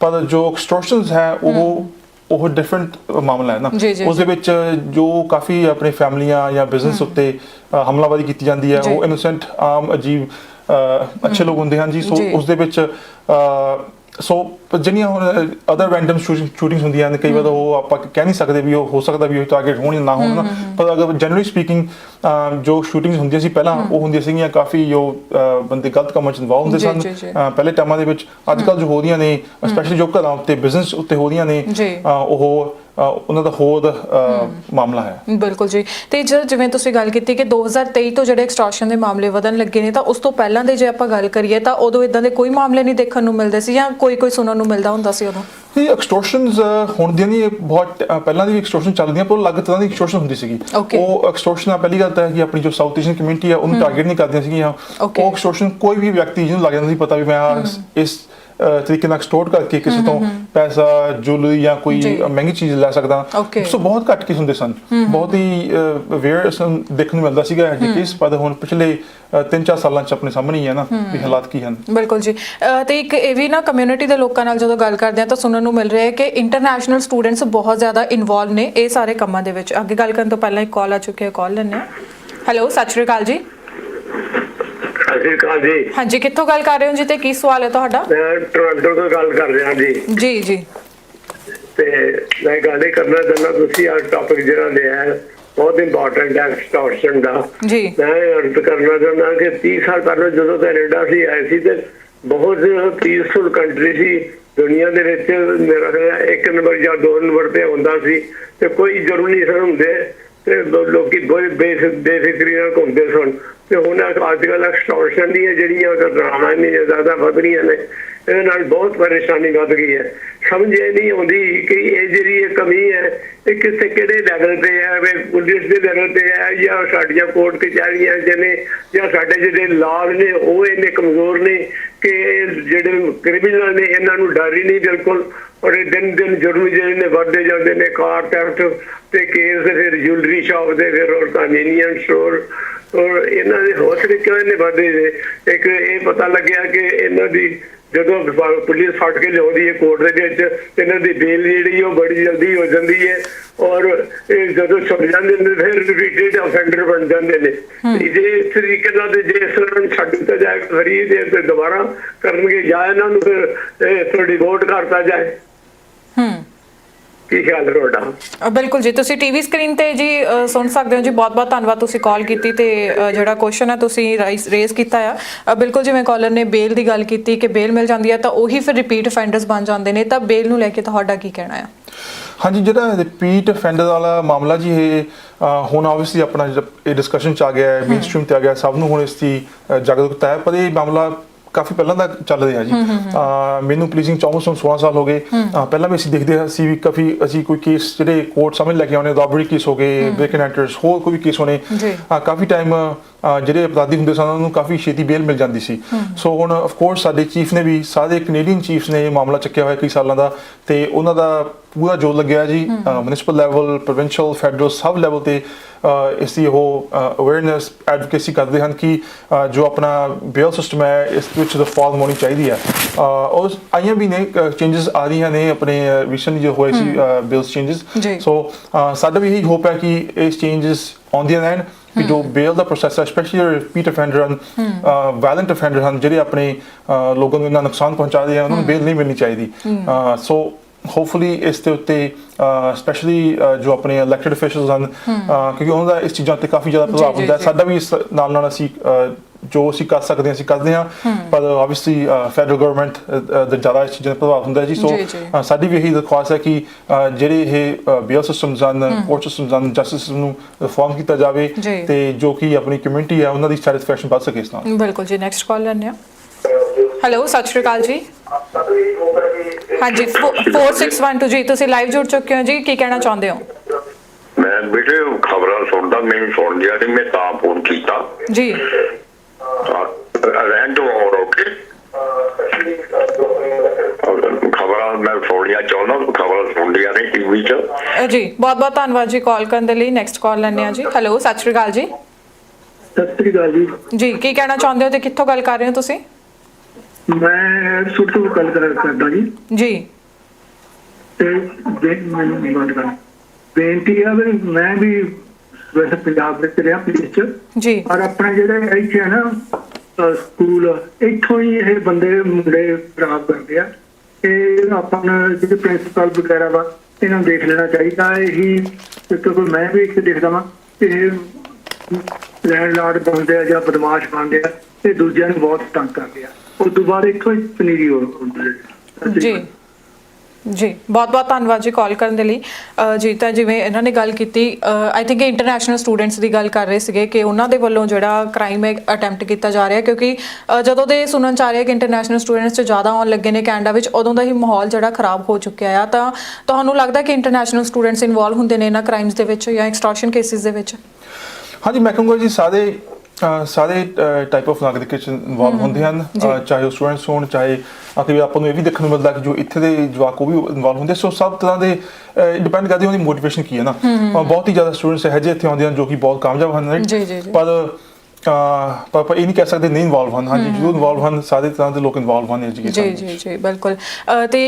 ਪਰ ਜੋ ਐਕਸਟੋਰਸ਼ਨਸ ਹੈ ਉਹ ਉਹ ਡਿਫਰੈਂਟ ਮਾਮਲਾ ਹੈ ਨਾ। ਉਸ ਦੇ ਵਿੱਚ ਜੋ ਕਾਫੀ ਆਪਣੇ ਫੈਮਲੀਆਂ ਜਾਂ ਬਿਜ਼ਨਸ ਉੱਤੇ ਹਮਲਾਵਰੀ ਕੀਤੀ ਜਾਂਦੀ ਹੈ। ਉਹ ਇਨੋਸੈਂਟ ਆਮ ਅਜੀਬ ਅੱਛੇ ਲੋਕ ਹੁੰਦੇ ਹਨ ਜੀ। ਸੋ। ਉਸ ਦੇ ਵਿੱਚ ਸੋ ਜਿਹੜੀਆਂ ਹੁਣ ਅਦਰ ਰੈਂਡਮ ਸ਼ੂਟਿੰਗਸ ਹੁੰਦੀਆਂ ਨੇ ਕਈ ਵਾਰ ਉਹ ਆਪਾਂ ਕਹਿ ਨਹੀਂ ਸਕਦੇ ਵੀ ਉਹ ਹੋ ਸਕਦਾ ਵੀ ਉਹ ਟਾਰਗੇਟ ਹੋਣ ਜਾਂ ਨਾ ਹੋਣ ਪਰ ਅਗਰ ਜਨਰਲੀ ਸਪੀਕਿੰਗ ਜੋ ਸ਼ੂਟਿੰਗਸ ਹੁੰਦੀਆਂ ਸੀ ਪਹਿਲਾਂ ਉਹ ਹੁੰਦੀਆਂ ਸੀਗੀਆਂ ਕਾਫੀ ਜੋ ਬੰਦੇ ਗਲਤ ਕੰਮਾਂ 'ਚ ਇਨਵੋਲਵ ਹੁੰਦੇ ਸਨ। ਪਹਿਲੇ ਟਾਈਮਾਂ ਦੇ ਵਿੱਚ ਅੱਜ ਕੱਲ ਜੋ ਹੋ ਰਹੀਆਂ ਨੇ ਸਪੈਸ਼ਲੀ ਜੋ ਘਰਾਂ ਉੱਤੇ ਬਿਜ਼ਨਸ ਉੱਤੇ ਹੋ ਰਹੀਆਂ ਨੇ ਉਹ ਉਹਨਾਂ ਦਾ ਹੋਰ ਮਾਮਲਾ ਹੈ। ਬਿਲਕੁਲ ਜੀ। ਤੇ ਜਦ ਜਿਵੇਂ ਤੁਸੀਂ ਗੱਲ ਕੀਤੀ ਕਿ 2023 ਤੋਂ ਜਿਹੜੇ ਐਕਸਟੋਰਸ਼ਨ ਦੇ ਮਾਮਲੇ ਵਧਣ ਲੱਗੇ ਨੇ ਤਾਂ ਉਸ ਤੋਂ ਪਹਿਲਾਂ ਦੇ ਜੇ ਆਪਾਂ ਗੱਲ ਕਰੀਏ ਤਾਂ ਉਦੋਂ ਇਦਾਂ ਦੇ ਕੋਈ ਮਾਮਲੇ ਨਹੀਂ ਦੇਖਣ ਨੂੰ ਮਿਲਦੇ ਸੀ ਜਾਂ ਕੋਈ ਕੋਈ ਸੁਣਨ ਨੂੰ ਮਿਲਦਾ ਹੁੰਦਾ ਸੀ ਉਦੋਂ? ਇਹ ਐਕਸਟੋਰਸ਼ਨਸ ਹੁਣ ਦੀਆਂ ਨਹੀਂ ਬਹੁਤ ਪਹਿਲਾਂ ਦੀ ਐਕਸਟੋਰਸ਼ਨ ਚੱਲਦੀਆਂ ਪਰ ਅਲੱਗ ਤਰ੍ਹਾਂ ਦੀ ਐਕਸਟੋਰਸ਼ਨ ਹੁੰਦੀ ਸੀਗੀ. ਉਹ ਐਕਸਟੋਰਸ਼ਨ ਪਹਿਲੀ ਗੱਲ ਤਾਂ ਹੈ ਕਿ ਆਪਣੀ ਜੋ ਸਾਊਥ ਏਸ਼ੀਅਨ ਕਮਿਊਨਿਟੀ ਹੈ ਉਹਨੂੰ ਟਾਰਗੇਟ ਨਹੀਂ ਕਰਦੀਆਂ ਸੀਗੀਆਂ. ਉਹ ਐਕਸਟੋਰਸ਼ਨ ਕੋਈ ਵੀ ਵਿਅਕਤੀ ਜਿਹਨੂੰ ਲੱਗ ਜਾਂਦਾ ਸੀ ਪਤਾ ਵੀ ਮੈਂ ਇਸ ਤਰੀਕੇ ਨਾਲ ਐਕਸਟੋਰਟ ਕਰਕੇ ਕਿਸੇ ਤੋਂ ਪੈਸਾ ਜੁਲਰੀ ਜਾਂ ਕੋਈ ਜੀ। ਮਹਿੰਗੀ ਚੀਜ਼ ਲੈ ਸਕਦਾ. ਸੋ ਬਹੁਤ ਘੱਟ ਕੇਸ ਹੁੰਦੇ ਸਨ। ਬਹੁਤ ਹੀ ਵੇਅਰ ਦੇਖਣ ਨੂੰ ਮਿਲਦਾ ਸੀਗਾ ਇਹ ਕੇਸ ਪਰ ਹੁਣ ਪਿਛਲੇ 3-4 ਸਾਲਾਂ ਚ ਆਪਣੇ ਸਾਹਮਣੇ ਹੀ ਹੈ ਨਾ ਵੀ ਹਾਲਾਤ ਕੀ ਹਨ। ਬਿਲਕੁਲ ਜੀ। ਤੇ ਇੱਕ ਇਹ ਵੀ ਨਾ ਕਮਿਊਨਿਟੀ ਦੇ ਲੋਕਾਂ ਨਾਲ ਜਦੋਂ ਗੱਲ ਕਰਦੇ ਆ ਤਾਂ ਸੁਣਨ ਨੂੰ ਮਿਲ ਰਿਹਾ ਹੈ ਕਿ ਇੰਟਰਨੈਸ਼ਨਲ ਸਟੂਡੈਂਟਸ ਬਹੁਤ ਜ਼ਿਆਦਾ ਇਨਵੋਲਵ ਨੇ ਇਹ ਸਾਰੇ ਕੰਮਾਂ ਦੇ ਵਿੱਚ। ਅੱਗੇ ਗੱਲ ਕਰਨ ਤੋਂ ਪਹਿਲਾਂ ਇੱਕ ਕਾਲ ਆ ਚੁੱਕੀ ਹੈ ਕਾਲ ਲੈਣੇ ਹੈਲੋ ਸਤਿ ਸ਼੍ਰੀ ਅਕਾਲ ਜੀ। ਸ਼੍ਰੀ ਅਕਾਲ ਜੀ। ਹਾਂਜੀ ਕਿੱਥੋਂ ਗੱਲ ਕਰ ਰਹੇ ਹੋ ਜੀ ਤੇ ਕੀ ਸਵਾਲ ਹੈ ਤੁਹਾਡਾ? ਮੈਂ ਟੋਰਾਂਟੋ ਤੋਂ ਗੱਲ ਕਰ ਰਿਹਾ ਜੀ। ਜੀ ਜੀ। ਤੇ ਮੈਂ ਗੱਲ ਇਹ ਕਰਨਾ ਚਾਹੁੰਦਾ ਤੁਸੀਂ ਅੱਜ ਟੌਪਿਕ ਜਿਹੜਾ ਲਿਆ ਹੈ ਬਹੁਤ ਇੰਪੋਰਟੈਂਟ ਹੈ ਐਕਸਟੋਰਸ਼ਨ ਦਾ। ਜੀ। ਮੈਂ ਅਰਜ਼ ਕਰਨਾ ਚਾਹੁੰਦਾ ਕਿ 30 ਸਾਲ ਪਹਿਲਾਂ ਜਦੋਂ ਕੈਨੇਡਾ ਸੀ ਆਏ ਸੀ ਤੇ ਬਹੁਤ ਪੀਸਫੁਲ ਕੰਟਰੀ ਸੀ। ਦੁਨੀਆ ਦੇ ਵਿੱਚ ਮੇਰਾ ਖਿਆਲ ਹੈ ਇੱਕ ਨੰਬਰ ਜਾਂ ਦੋ ਨੰਬਰ ਤੇ ਹੁੰਦਾ ਸੀ ਤੇ ਕੋਈ ਜ਼ਰੂਰ ਨਹੀਂ ਸਨ ਹੁੰਦੇ ਤੇ ਲੋ- ਲੋਕੀ ਬੇਫਿ- ਬੇਫਿਕਰੀ ਨਾਲ ਘੁੰਮਦੇ ਸਨ। ਤੇ ਹੁਣ ਅੱਜ ਕੱਲ੍ਹ ਐਕਸਟੋਰਸ਼ਨ ਦੀਆਂ ਜਿਹੜੀਆਂ ਘਟਨਾਵਾਂ ਡਰਾਮਾ ਜ਼ਿਆਦਾ ਵੱਧ ਰਹੀਆਂ ਨੇ, ਇਹਦੇ ਨਾਲ ਬਹੁਤ ਪਰੇਸ਼ਾਨੀ ਵੱਧ ਗਈ ਹੈ। ਸਮਝ ਇਹ ਨਹੀਂ ਆਉਂਦੀ ਕਿ ਇਹ ਜਿਹੜੀ ਇਹ ਕਮੀ ਹੈ, ਇਹ ਕਿਸੇ ਕਿਹੜੇ ਲੈਵਲ ਤੇ ਹੈ, ਵੀ ਪੁਲਿਸ ਦੇ ਲੈਵਲ ਤੇ ਹੈ, ਜਾਂ ਸਾਡੀਆਂ ਕੋਰਟ ਕਚਹਿਰੀਆਂ 'ਚ ਨੇ, ਜਾਂ ਸਾਡੇ ਜਿਹੜੇ ਲਾਲ ਨੇ, ਉਹ ਇੰਨੇ ਕਮਜ਼ੋਰ ਨੇ ਕਿ ਜਿਹੜੇ ਕ੍ਰਿਮੀਨਲ ਨੇ, ਇਹਨਾਂ ਨੂੰ ਡਰ ਹੀ ਨਹੀਂ ਬਿਲਕੁਲ। ਔਰ ਇਹ ਦਿਨ ਦਿਨ ਜੁਰਮ ਜਿਹੜੇ ਨੇ ਵੱਧਦੇ ਜਾਂਦੇ ਨੇ ਕਾਰ ਥੈਫਟ ਤੇ ਕੇਸ ਫਿਰ ਜੁਐਲਰੀ ਸ਼ਾਪ ਦੇ ਫਿਰ ਔਰ ਕਨਵੀਨੀਅੰਸ ਸਟੋਰ ਔਰ ਇਹਨਾਂ ਦੇ ਹੌਸਲੇ ਕਿਉਂ ਇੰਨੇ ਵੱਧਦੇ ਨੇ ਇੱਕ ਇਹ ਪਤਾ ਲੱਗਿਆ ਕਿ ਇਹਨਾਂ ਦੀ ਜਦੋਂ ਪੁਲਿਸ ਫੜ ਕੇ ਲਿਆਉਂਦੀ ਹੈ ਕੋਰਟ ਦੇ ਵਿੱਚ ਇਹਨਾਂ ਦੀ ਬੇਲ ਜਿਹੜੀ ਉਹ ਬੜੀ ਜਲਦੀ ਹੋ ਜਾਂਦੀ ਹੈ। ਔਰ ਇਹ ਜਦੋਂ ਛੁੱਟ ਜਾਂਦੇ ਨੇ ਫਿਰ ਰਿਪੀਟਡ ਅਫੈਂਡਰ ਬਣ ਜਾਂਦੇ ਨੇ। ਜੇ ਇਸ ਤਰੀਕੇ ਨਾਲ ਤੇ ਜੇ ਇਸ ਤਰ੍ਹਾਂ ਛੱਡ ਦਿੱਤਾ ਜਾਏ ਫਰੀ ਦੇ ਤੇ ਦੁਬਾਰਾ ਕਰਨਗੇ ਜਾਂ ਇਹਨਾਂ ਨੂੰ ਫਿਰ ਇਹ ਤੋਂ ਡਿਵੋਟ ਕਰਤਾ ਜਾਏ। ਹੂੰ। ਕੀ ਖਿਆਲ ਹੈ ਤੁਹਾਡਾ? ਬਿਲਕੁਲ ਜੀ। ਤੁਸੀਂ ਟੀਵੀ ਸਕਰੀਨ ਤੇ ਜੀ ਸੁਣ ਸਕਦੇ ਹੋ ਜੀ। ਬਹੁਤ-ਬਹੁਤ ਧੰਨਵਾਦ ਤੁਸੀਂ ਕਾਲ ਕੀਤੀ ਤੇ ਜਿਹੜਾ ਕੁਐਸਚਨ ਹੈ ਤੁਸੀਂ ਰੇਜ਼ ਕੀਤਾ ਆ। ਬਿਲਕੁਲ ਜਿਵੇਂ ਕਾਲਰ ਨੇ ਬੇਲ ਦੀ ਗੱਲ ਕੀਤੀ ਕਿ ਬੇਲ ਮਿਲ ਜਾਂਦੀ ਹੈ ਤਾਂ ਉਹੀ ਫਿਰ ਰਿਪੀਟ ਅਫੈਂਡਰਸ ਬਣ ਜਾਂਦੇ ਨੇ। ਤਾਂ ਬੇਲ ਨੂੰ ਲੈ ਕੇ ਤੁਹਾਡਾ ਕੀ ਕਹਿਣਾ ਆ? ਹਾਂਜੀ ਜਿਹੜਾ ਰਿਪੀਟ ਅਫੈਂਡਰ ਵਾਲਾ ਮਾਮਲਾ ਜੀ ਇਹ ਹੁਣ ਆਬਵੀਅਸਲੀ ਆਪਣਾ ਜਿਹੜਾ ਇਹ ਡਿਸਕਸ਼ਨ ਚ ਆ ਗਿਆ ਹੈ ਮੇਨ ਸਟ੍ਰੀਮ ਤੇ ਆ ਗਿਆ ਸਭ ਨੂੰ ਹੁਣ ਇਸ ਦੀ ਜਾਗਰੂਕਤਾ ਹੈ। ਪਰ ਇਹ ਮਾਮਲਾ ਕਾਫੀ ਪਹਿਲਾਂ ਦਾ ਚੱਲ ਰਿਹਾ ਜੀ। ਅ, ਮੈਨੂੰ ਪੁਲਿਸਿੰਗ ਚ almost ਹੁਣ 16 ਸਾਲ ਹੋ ਗਏ। ਪਹਿਲਾਂ ਵੀ ਅਸੀਂ ਦੇਖਦੇ ਸੀ ਵੀ ਕਾਫੀ ਅਸੀਂ ਕੋਈ ਕੇਸ ਜਿਹੜੇ ਕੋਰਟ ਸਾਹਮਣੇ ਲੈ ਕੇ ਆਉਣੇ ਰੋਬਰੀ ਕੇਸ ਹੋ ਗਏ ਬ੍ਰੇਕ ਐਂਟਰਸ ਹੋਰ ਕੋਈ ਕੇਸ ਹੋਣੇ। ਕਾਫੀ ਟਾਈਮ ਜਿਹੜੇ ਅਪਰਾਧੀ ਹੁੰਦੇ ਸਨ ਉਹਨਾਂ ਨੂੰ ਕਾਫੀ ਛੇਤੀ ਬੇਲ ਮਿਲ ਜਾਂਦੀ ਸੀ। ਸੋ ਹੁਣ ਆਫ ਕੋਰਸ ਸਾਡੇ ਚੀਫ ਨੇ ਵੀ ਸਾਰੇ ਕੈਨੇਡੀਅਨ ਚੀਫਸ ਨੇ ਇਹ ਮਾਮਲਾ ਚੱਕਿਆ ਹੋਇਆ ਕਈ ਸਾਲਾਂ ਦਾ ਤੇ ਉਹਨਾਂ ਦਾ ਪੂਰਾ ਜੋਰ ਲੱਗਿਆ ਜੀ ਮਿਊਨਿਸਪਲ ਲੈਵਲ ਪ੍ਰੋਵਿੰਸ਼ੀਅਲ ਫੈਡਰਲ ਸਭ ਲੈਵਲ ਤੇ ਇਸ ਦੀ ਉਹ ਅਵੇਅਰਨੈਸ ਐਡਵੋਕੇਸੀ ਕਰਦੇ ਹਨ ਕਿ ਜੋ ਆਪਣਾ ਬੇਲ ਸਿਸਟਮ ਹੈ ਇਸ ਵਿੱਚ ਰਿਫਾਰਮ ਹੋਣੀ ਚਾਹੀਦੀ ਹੈ। ਔਰ ਆਈਆਂ ਵੀ ਨੇ ਚੇਂਜਸ ਆ ਰਹੀਆਂ ਨੇ ਆਪਣੇ ਰੀਸੈਂਟਲੀ ਜੋ ਹੋਏ ਸੀ ਬਿਲਸ ਚੇਂਜਸ ਜੀ। ਸੋ ਸਾਡਾ ਵੀ ਇਹੀ ਹੋਪ ਹੈ ਕਿ ਇਸ ਚੇਂਜਸ ਆਉਂਦੀਆਂ ਰਹਿਣ। ਕਿ ਜੋ ਬੇਲ ਦਾ ਪ੍ਰੋਸੈਸ ਹੈ ਸਪੈਸ਼ਲੀ ਰਿਪੀਟ ਅਫੈਂਡਰ ਹਨ ਵਾਇਲੈਂਟ ਅਫੈਂਡਰ ਹਨ ਜਿਹੜੇ ਆਪਣੇ ਲੋਕਾਂ ਨੂੰ ਇੰਨਾ ਨੁਕਸਾਨ ਪਹੁੰਚਾ ਰਹੇ ਹਨ ਉਹਨਾਂ ਨੂੰ ਬੇਲ ਨਹੀਂ ਮਿਲਣੀ ਚਾਹੀਦੀ। ਸੋ ਹੋਪਫੁਲੀ ਇਸ ਦੇ ਉੱਤੇ ਸਪੈਸ਼ਲੀ ਜੋ ਆਪਣੇ ਇਲੈਕਟਡ ਅਫੀਸ਼ੀਅਲਸ ਹਨ ਕਿਉਂਕਿ ਉਹਨਾਂ ਦਾ ਇਸ ਚੀਜ਼ਾਂ ਤੇ ਕਾਫੀ ਜ਼ਿਆਦਾ ਪ੍ਰਭਾਵ ਹੁੰਦਾ ਹੈ। ਸਾਡਾ ਵੀ ਇਸ ਨਾਲ ਨਾਲ ਅਸੀਂ ਜੋ ਅਸੀਂ ਕਰ ਸਕਦੇ ਹਾਂ ਅਸੀਂ ਕਰਦੇ ਹਾਂ। ਪਰ ਆਬਵੀਅਸਲੀ ਫੈਡਰਲ ਗਵਰਨਮੈਂਟ ਦਾ ਜ਼ਿਆਦਾ ਇਸ ਚੀਜ਼ਾਂ ਦਾ ਪ੍ਰਭਾਵ ਹੁੰਦਾ ਜੀ। ਸੋ ਸਾਡੀ ਵੀ ਇਹੀ ਦਰਖਾਸਤ ਹੈ ਕਿ ਜਿਹੜੇ ਇਹ ਬੇਲ ਸਿਸਟਮਸ ਹਨ ਕੋਰਟ ਸਿਸਟਮਸ ਹਨ ਜਸਟਿਸ ਨੂੰ ਰਿਫਾਰਮ ਕੀਤਾ ਜਾਵੇ। ਤੇ ਜੋ ਕਿ ਆਪਣੀ ਕਮਿਊਨਿਟੀ ਹੈ ਉਹਨਾਂ ਦੀ ਸੈਟੀਸਫੈਕਸ਼ਨ ਵੱਧ ਸਕੇ ਇਸ ਨਾਲ। ਬਿਲਕੁਲ ਜੀ ਨੈਕਸਟ ਕਾਲ ਲੈਣੇ ਆ ਹੈਲੋ ਸਤਿ ਸ਼੍ਰੀ ਅਕਾਲ ਜੀ। ਹਾਂਜੀ 4612 ਜੀ ਤੁਸੀਂ ਲਾਈਵ ਜੁੜ ਚੁੱਕੇ ਹੋ ਜੀ ਕੀ ਕਹਿਣਾ ਚਾਹੁੰਦੇ ਹੋ? ਮੈਂ ਬੇਟੇ ਖਬਰਾਂ ਸੁਣਦਾ ਮੈਨੂੰ ਸੁਣ ਲਿਆ ਤੇ ਮੈਂ ਤਾਂ ਫੋਨ ਕੀਤਾ। ਜੀ। ਰੈਂਟ ਔਰ ਓਕੇ ਖਬਰਾਂ ਮੈਂ ਸੁਣਿਆ ਚਾਹੁੰਦਾ ਖਬਰਾਂ ਸੁਣ ਲਿਆ ਨੇ ਟੀਵੀ 'ਚ। ਜੀ ਬਹੁਤ-ਬਹੁਤ ਧੰਨਵਾਦ ਜੀ ਕਾਲ ਕਰਨ ਦੇ ਲਈ ਨੈਕਸਟ ਕਾਲ ਲੈਣੇ ਆ ਜੀ। ਹੈਲੋ ਸਤਿ ਸ਼੍ਰੀ ਅਕਾਲ ਜੀ। ਸਤਿ ਸ੍ਰੀ ਅਕਾਲ ਜੀ। ਜੀ ਕੀ ਕਹਿਣਾ ਚਾਹੁੰਦੇ ਹੋ ਤੇ ਕਿੱਥੋਂ ਗੱਲ ਕਰ ਰਹੇ ਹੋ ਤੁਸੀਂ? ਮੈਂ ਸੁੱਟ ਤੋਂ ਗੱਲ ਕਰ ਕਰਦਾ ਜੀ। ਜੀ। ਤੇ ਜੇ ਮੈਨੂੰ ਨਹੀਂ ਗੱਲ ਕਰਨਾ ਬੇਨਤੀ ਹੈ ਵੀ ਮੈਂ ਵੀ ਵੈਸੇ ਪੰਜਾਬ ਵਿੱਚ ਰਿਹਾ ਪੁਲਿਸ ਚ। ਜੀ। ਪਰ ਆਪਣੇ ਜਿਹੜੇ ਇੱਥੇ ਹੈ ਨਾ ਸਕੂਲ ਇੱਥੋਂ ਹੀ ਇਹ ਬੰਦੇ ਮੁੰਡੇ ਖਰਾਬ ਕਰਦੇ ਆ। ਇਹ ਆਪਾਂ ਨੂੰ ਜਿਹੜੇ ਪ੍ਰਿੰਸੀਪਲ ਵਗੈਰਾ ਵਾ ਇਹਨਾਂ ਨੂੰ ਦੇਖ ਲੈਣਾ ਚਾਹੀਦਾ। ਇਹੀ ਕਿਉਂਕਿ ਮੈਂ ਵੀ ਇੱਥੇ ਦੇਖਦਾ ਵਾਂ ਕਿ ਇਹ ਲੈਂਡਲਾਰਡ ਬਣਦੇ ਆ ਜਾਂ ਬਦਮਾਸ਼ ਬਣਦੇ ਆ ਇਹ ਦੂਜਿਆਂ ਨੂੰ ਬਹੁਤ ਤੰਗ ਕਰਦੇ ਆ। ਉਸ ਤੋਂ ਬਾਅਦ ਇੱਥੋਂ ਹੀ ਪਨੀਰੀ ਹੋ ਹੁੰਦੀ ਹੈ। ਜੀ। ਜੀ ਬਹੁਤ ਬਹੁਤ ਧੰਨਵਾਦ ਜੀ ਕਾਲ ਕਰਨ ਦੇ ਲਈ। ਜੀ, ਤਾਂ ਜਿਵੇਂ ਇਹਨਾਂ ਨੇ ਗੱਲ ਕੀਤੀ ਆਈ ਥਿੰਕ ਇੰਟਰਨੈਸ਼ਨਲ ਸਟੂਡੈਂਟਸ ਦੀ ਗੱਲ ਕਰ ਰਹੇ ਸੀਗੇ ਕਿ ਉਹਨਾਂ ਦੇ ਵੱਲੋਂ ਜਿਹੜਾ ਕ੍ਰਾਈਮ ਹੈ ਅਟੈਂਪਟ ਕੀਤਾ ਜਾ ਰਿਹਾ ਕਿਉਂਕਿ ਜਦੋਂ ਦੇ ਸੁਣਨ ਚ ਆ ਰਿਹਾ ਕਿ ਇੰਟਰਨੈਸ਼ਨਲ ਸਟੂਡੈਂਟਸ ਚ ਜ਼ਿਆਦਾ ਆਉਣ ਲੱਗੇ ਨੇ ਕੈਨੇਡਾ ਵਿੱਚ, ਉਦੋਂ ਦਾ ਹੀ ਮਾਹੌਲ ਜਿਹੜਾ ਖਰਾਬ ਹੋ ਚੁੱਕਿਆ ਆ। ਤਾਂ ਤੁਹਾਨੂੰ ਲੱਗਦਾ ਕਿ ਇੰਟਰਨੈਸ਼ਨਲ ਸਟੂਡੈਂਟਸ ਇਨਵੋਲਵ ਹੁੰਦੇ ਨੇ ਇਹਨਾਂ ਕ੍ਰਾਈਮਸ ਦੇ ਵਿੱਚ ਜਾਂ ਐਕਸਟੋਰਸ਼ਨ ਕੇਸਿਸ ਦੇ ਵਿੱਚ? ਹਾਂਜੀ, ਮੈਂ ਕਹੂੰਗਾ ਜੀ, ਸਾਰੇ ਸਾਰੇ ਟਾਈਪ ਆਫ ਨਾਗਰਿਕ ਚ ਇਨਵੋਲਵ ਹੁੰਦੇ ਹਨ ਜੀ। ਚਾਹੇ ਉਹ ਸਟੂਡੈਂਟਸ ਹੋਣ ਚਾਹੇ ਅਕਈ ਆਪਾਂ ਨੂੰ ਇਹ ਵੀ ਦੇਖਣ ਨੂੰ ਮਿਲਦਾ ਕਿ ਜੋ ਇੱਥੇ ਦੇ ਜਵਾਕ ਉਹ ਵੀ ਇਨਵੋਲਵ ਹੁੰਦੇ ਸੋ ਸਭ ਤਰ੍ਹਾਂ ਦੇ ਡਿਪੈਂਡ ਕਰਦੀ ਉਹਦੀ ਮੋਟੀਵੇਸ਼ਨ ਕੀ ਹੈ ਨਾ ਬਹੁਤ ਹੀ ਜ਼ਿਆਦਾ ਸਟੂਡੈਂਟਸ ਇਹੋ ਜਿਹੇ ਇੱਥੇ ਆਉਂਦੇ ਹਨ ਜੋ ਕਿ ਬਹੁਤ ਕਾਮਯਾਬ ਹਨ? ਜੀ, ਜੀ, ਜੀ। ਪਰ ਆਪਾਂ ਇਹ ਨਹੀਂ ਕਹਿ ਸਕਦੇ ਨਹੀਂ ਇਨਵੋਲਵ ਹਨ। ਹਾਂਜੀ ਜੋ ਇਨਵੋਲਵ ਹਨ ਸਾਰੇ ਤਰ੍ਹਾਂ ਦੇ ਲੋਕ ਇਨਵੋਲਵ ਹਨ ਜੀ ਐਜੂਕੇਸ਼ਨ ਜੀ ਜੀ ਬਿਲਕੁਲ। ਤੇ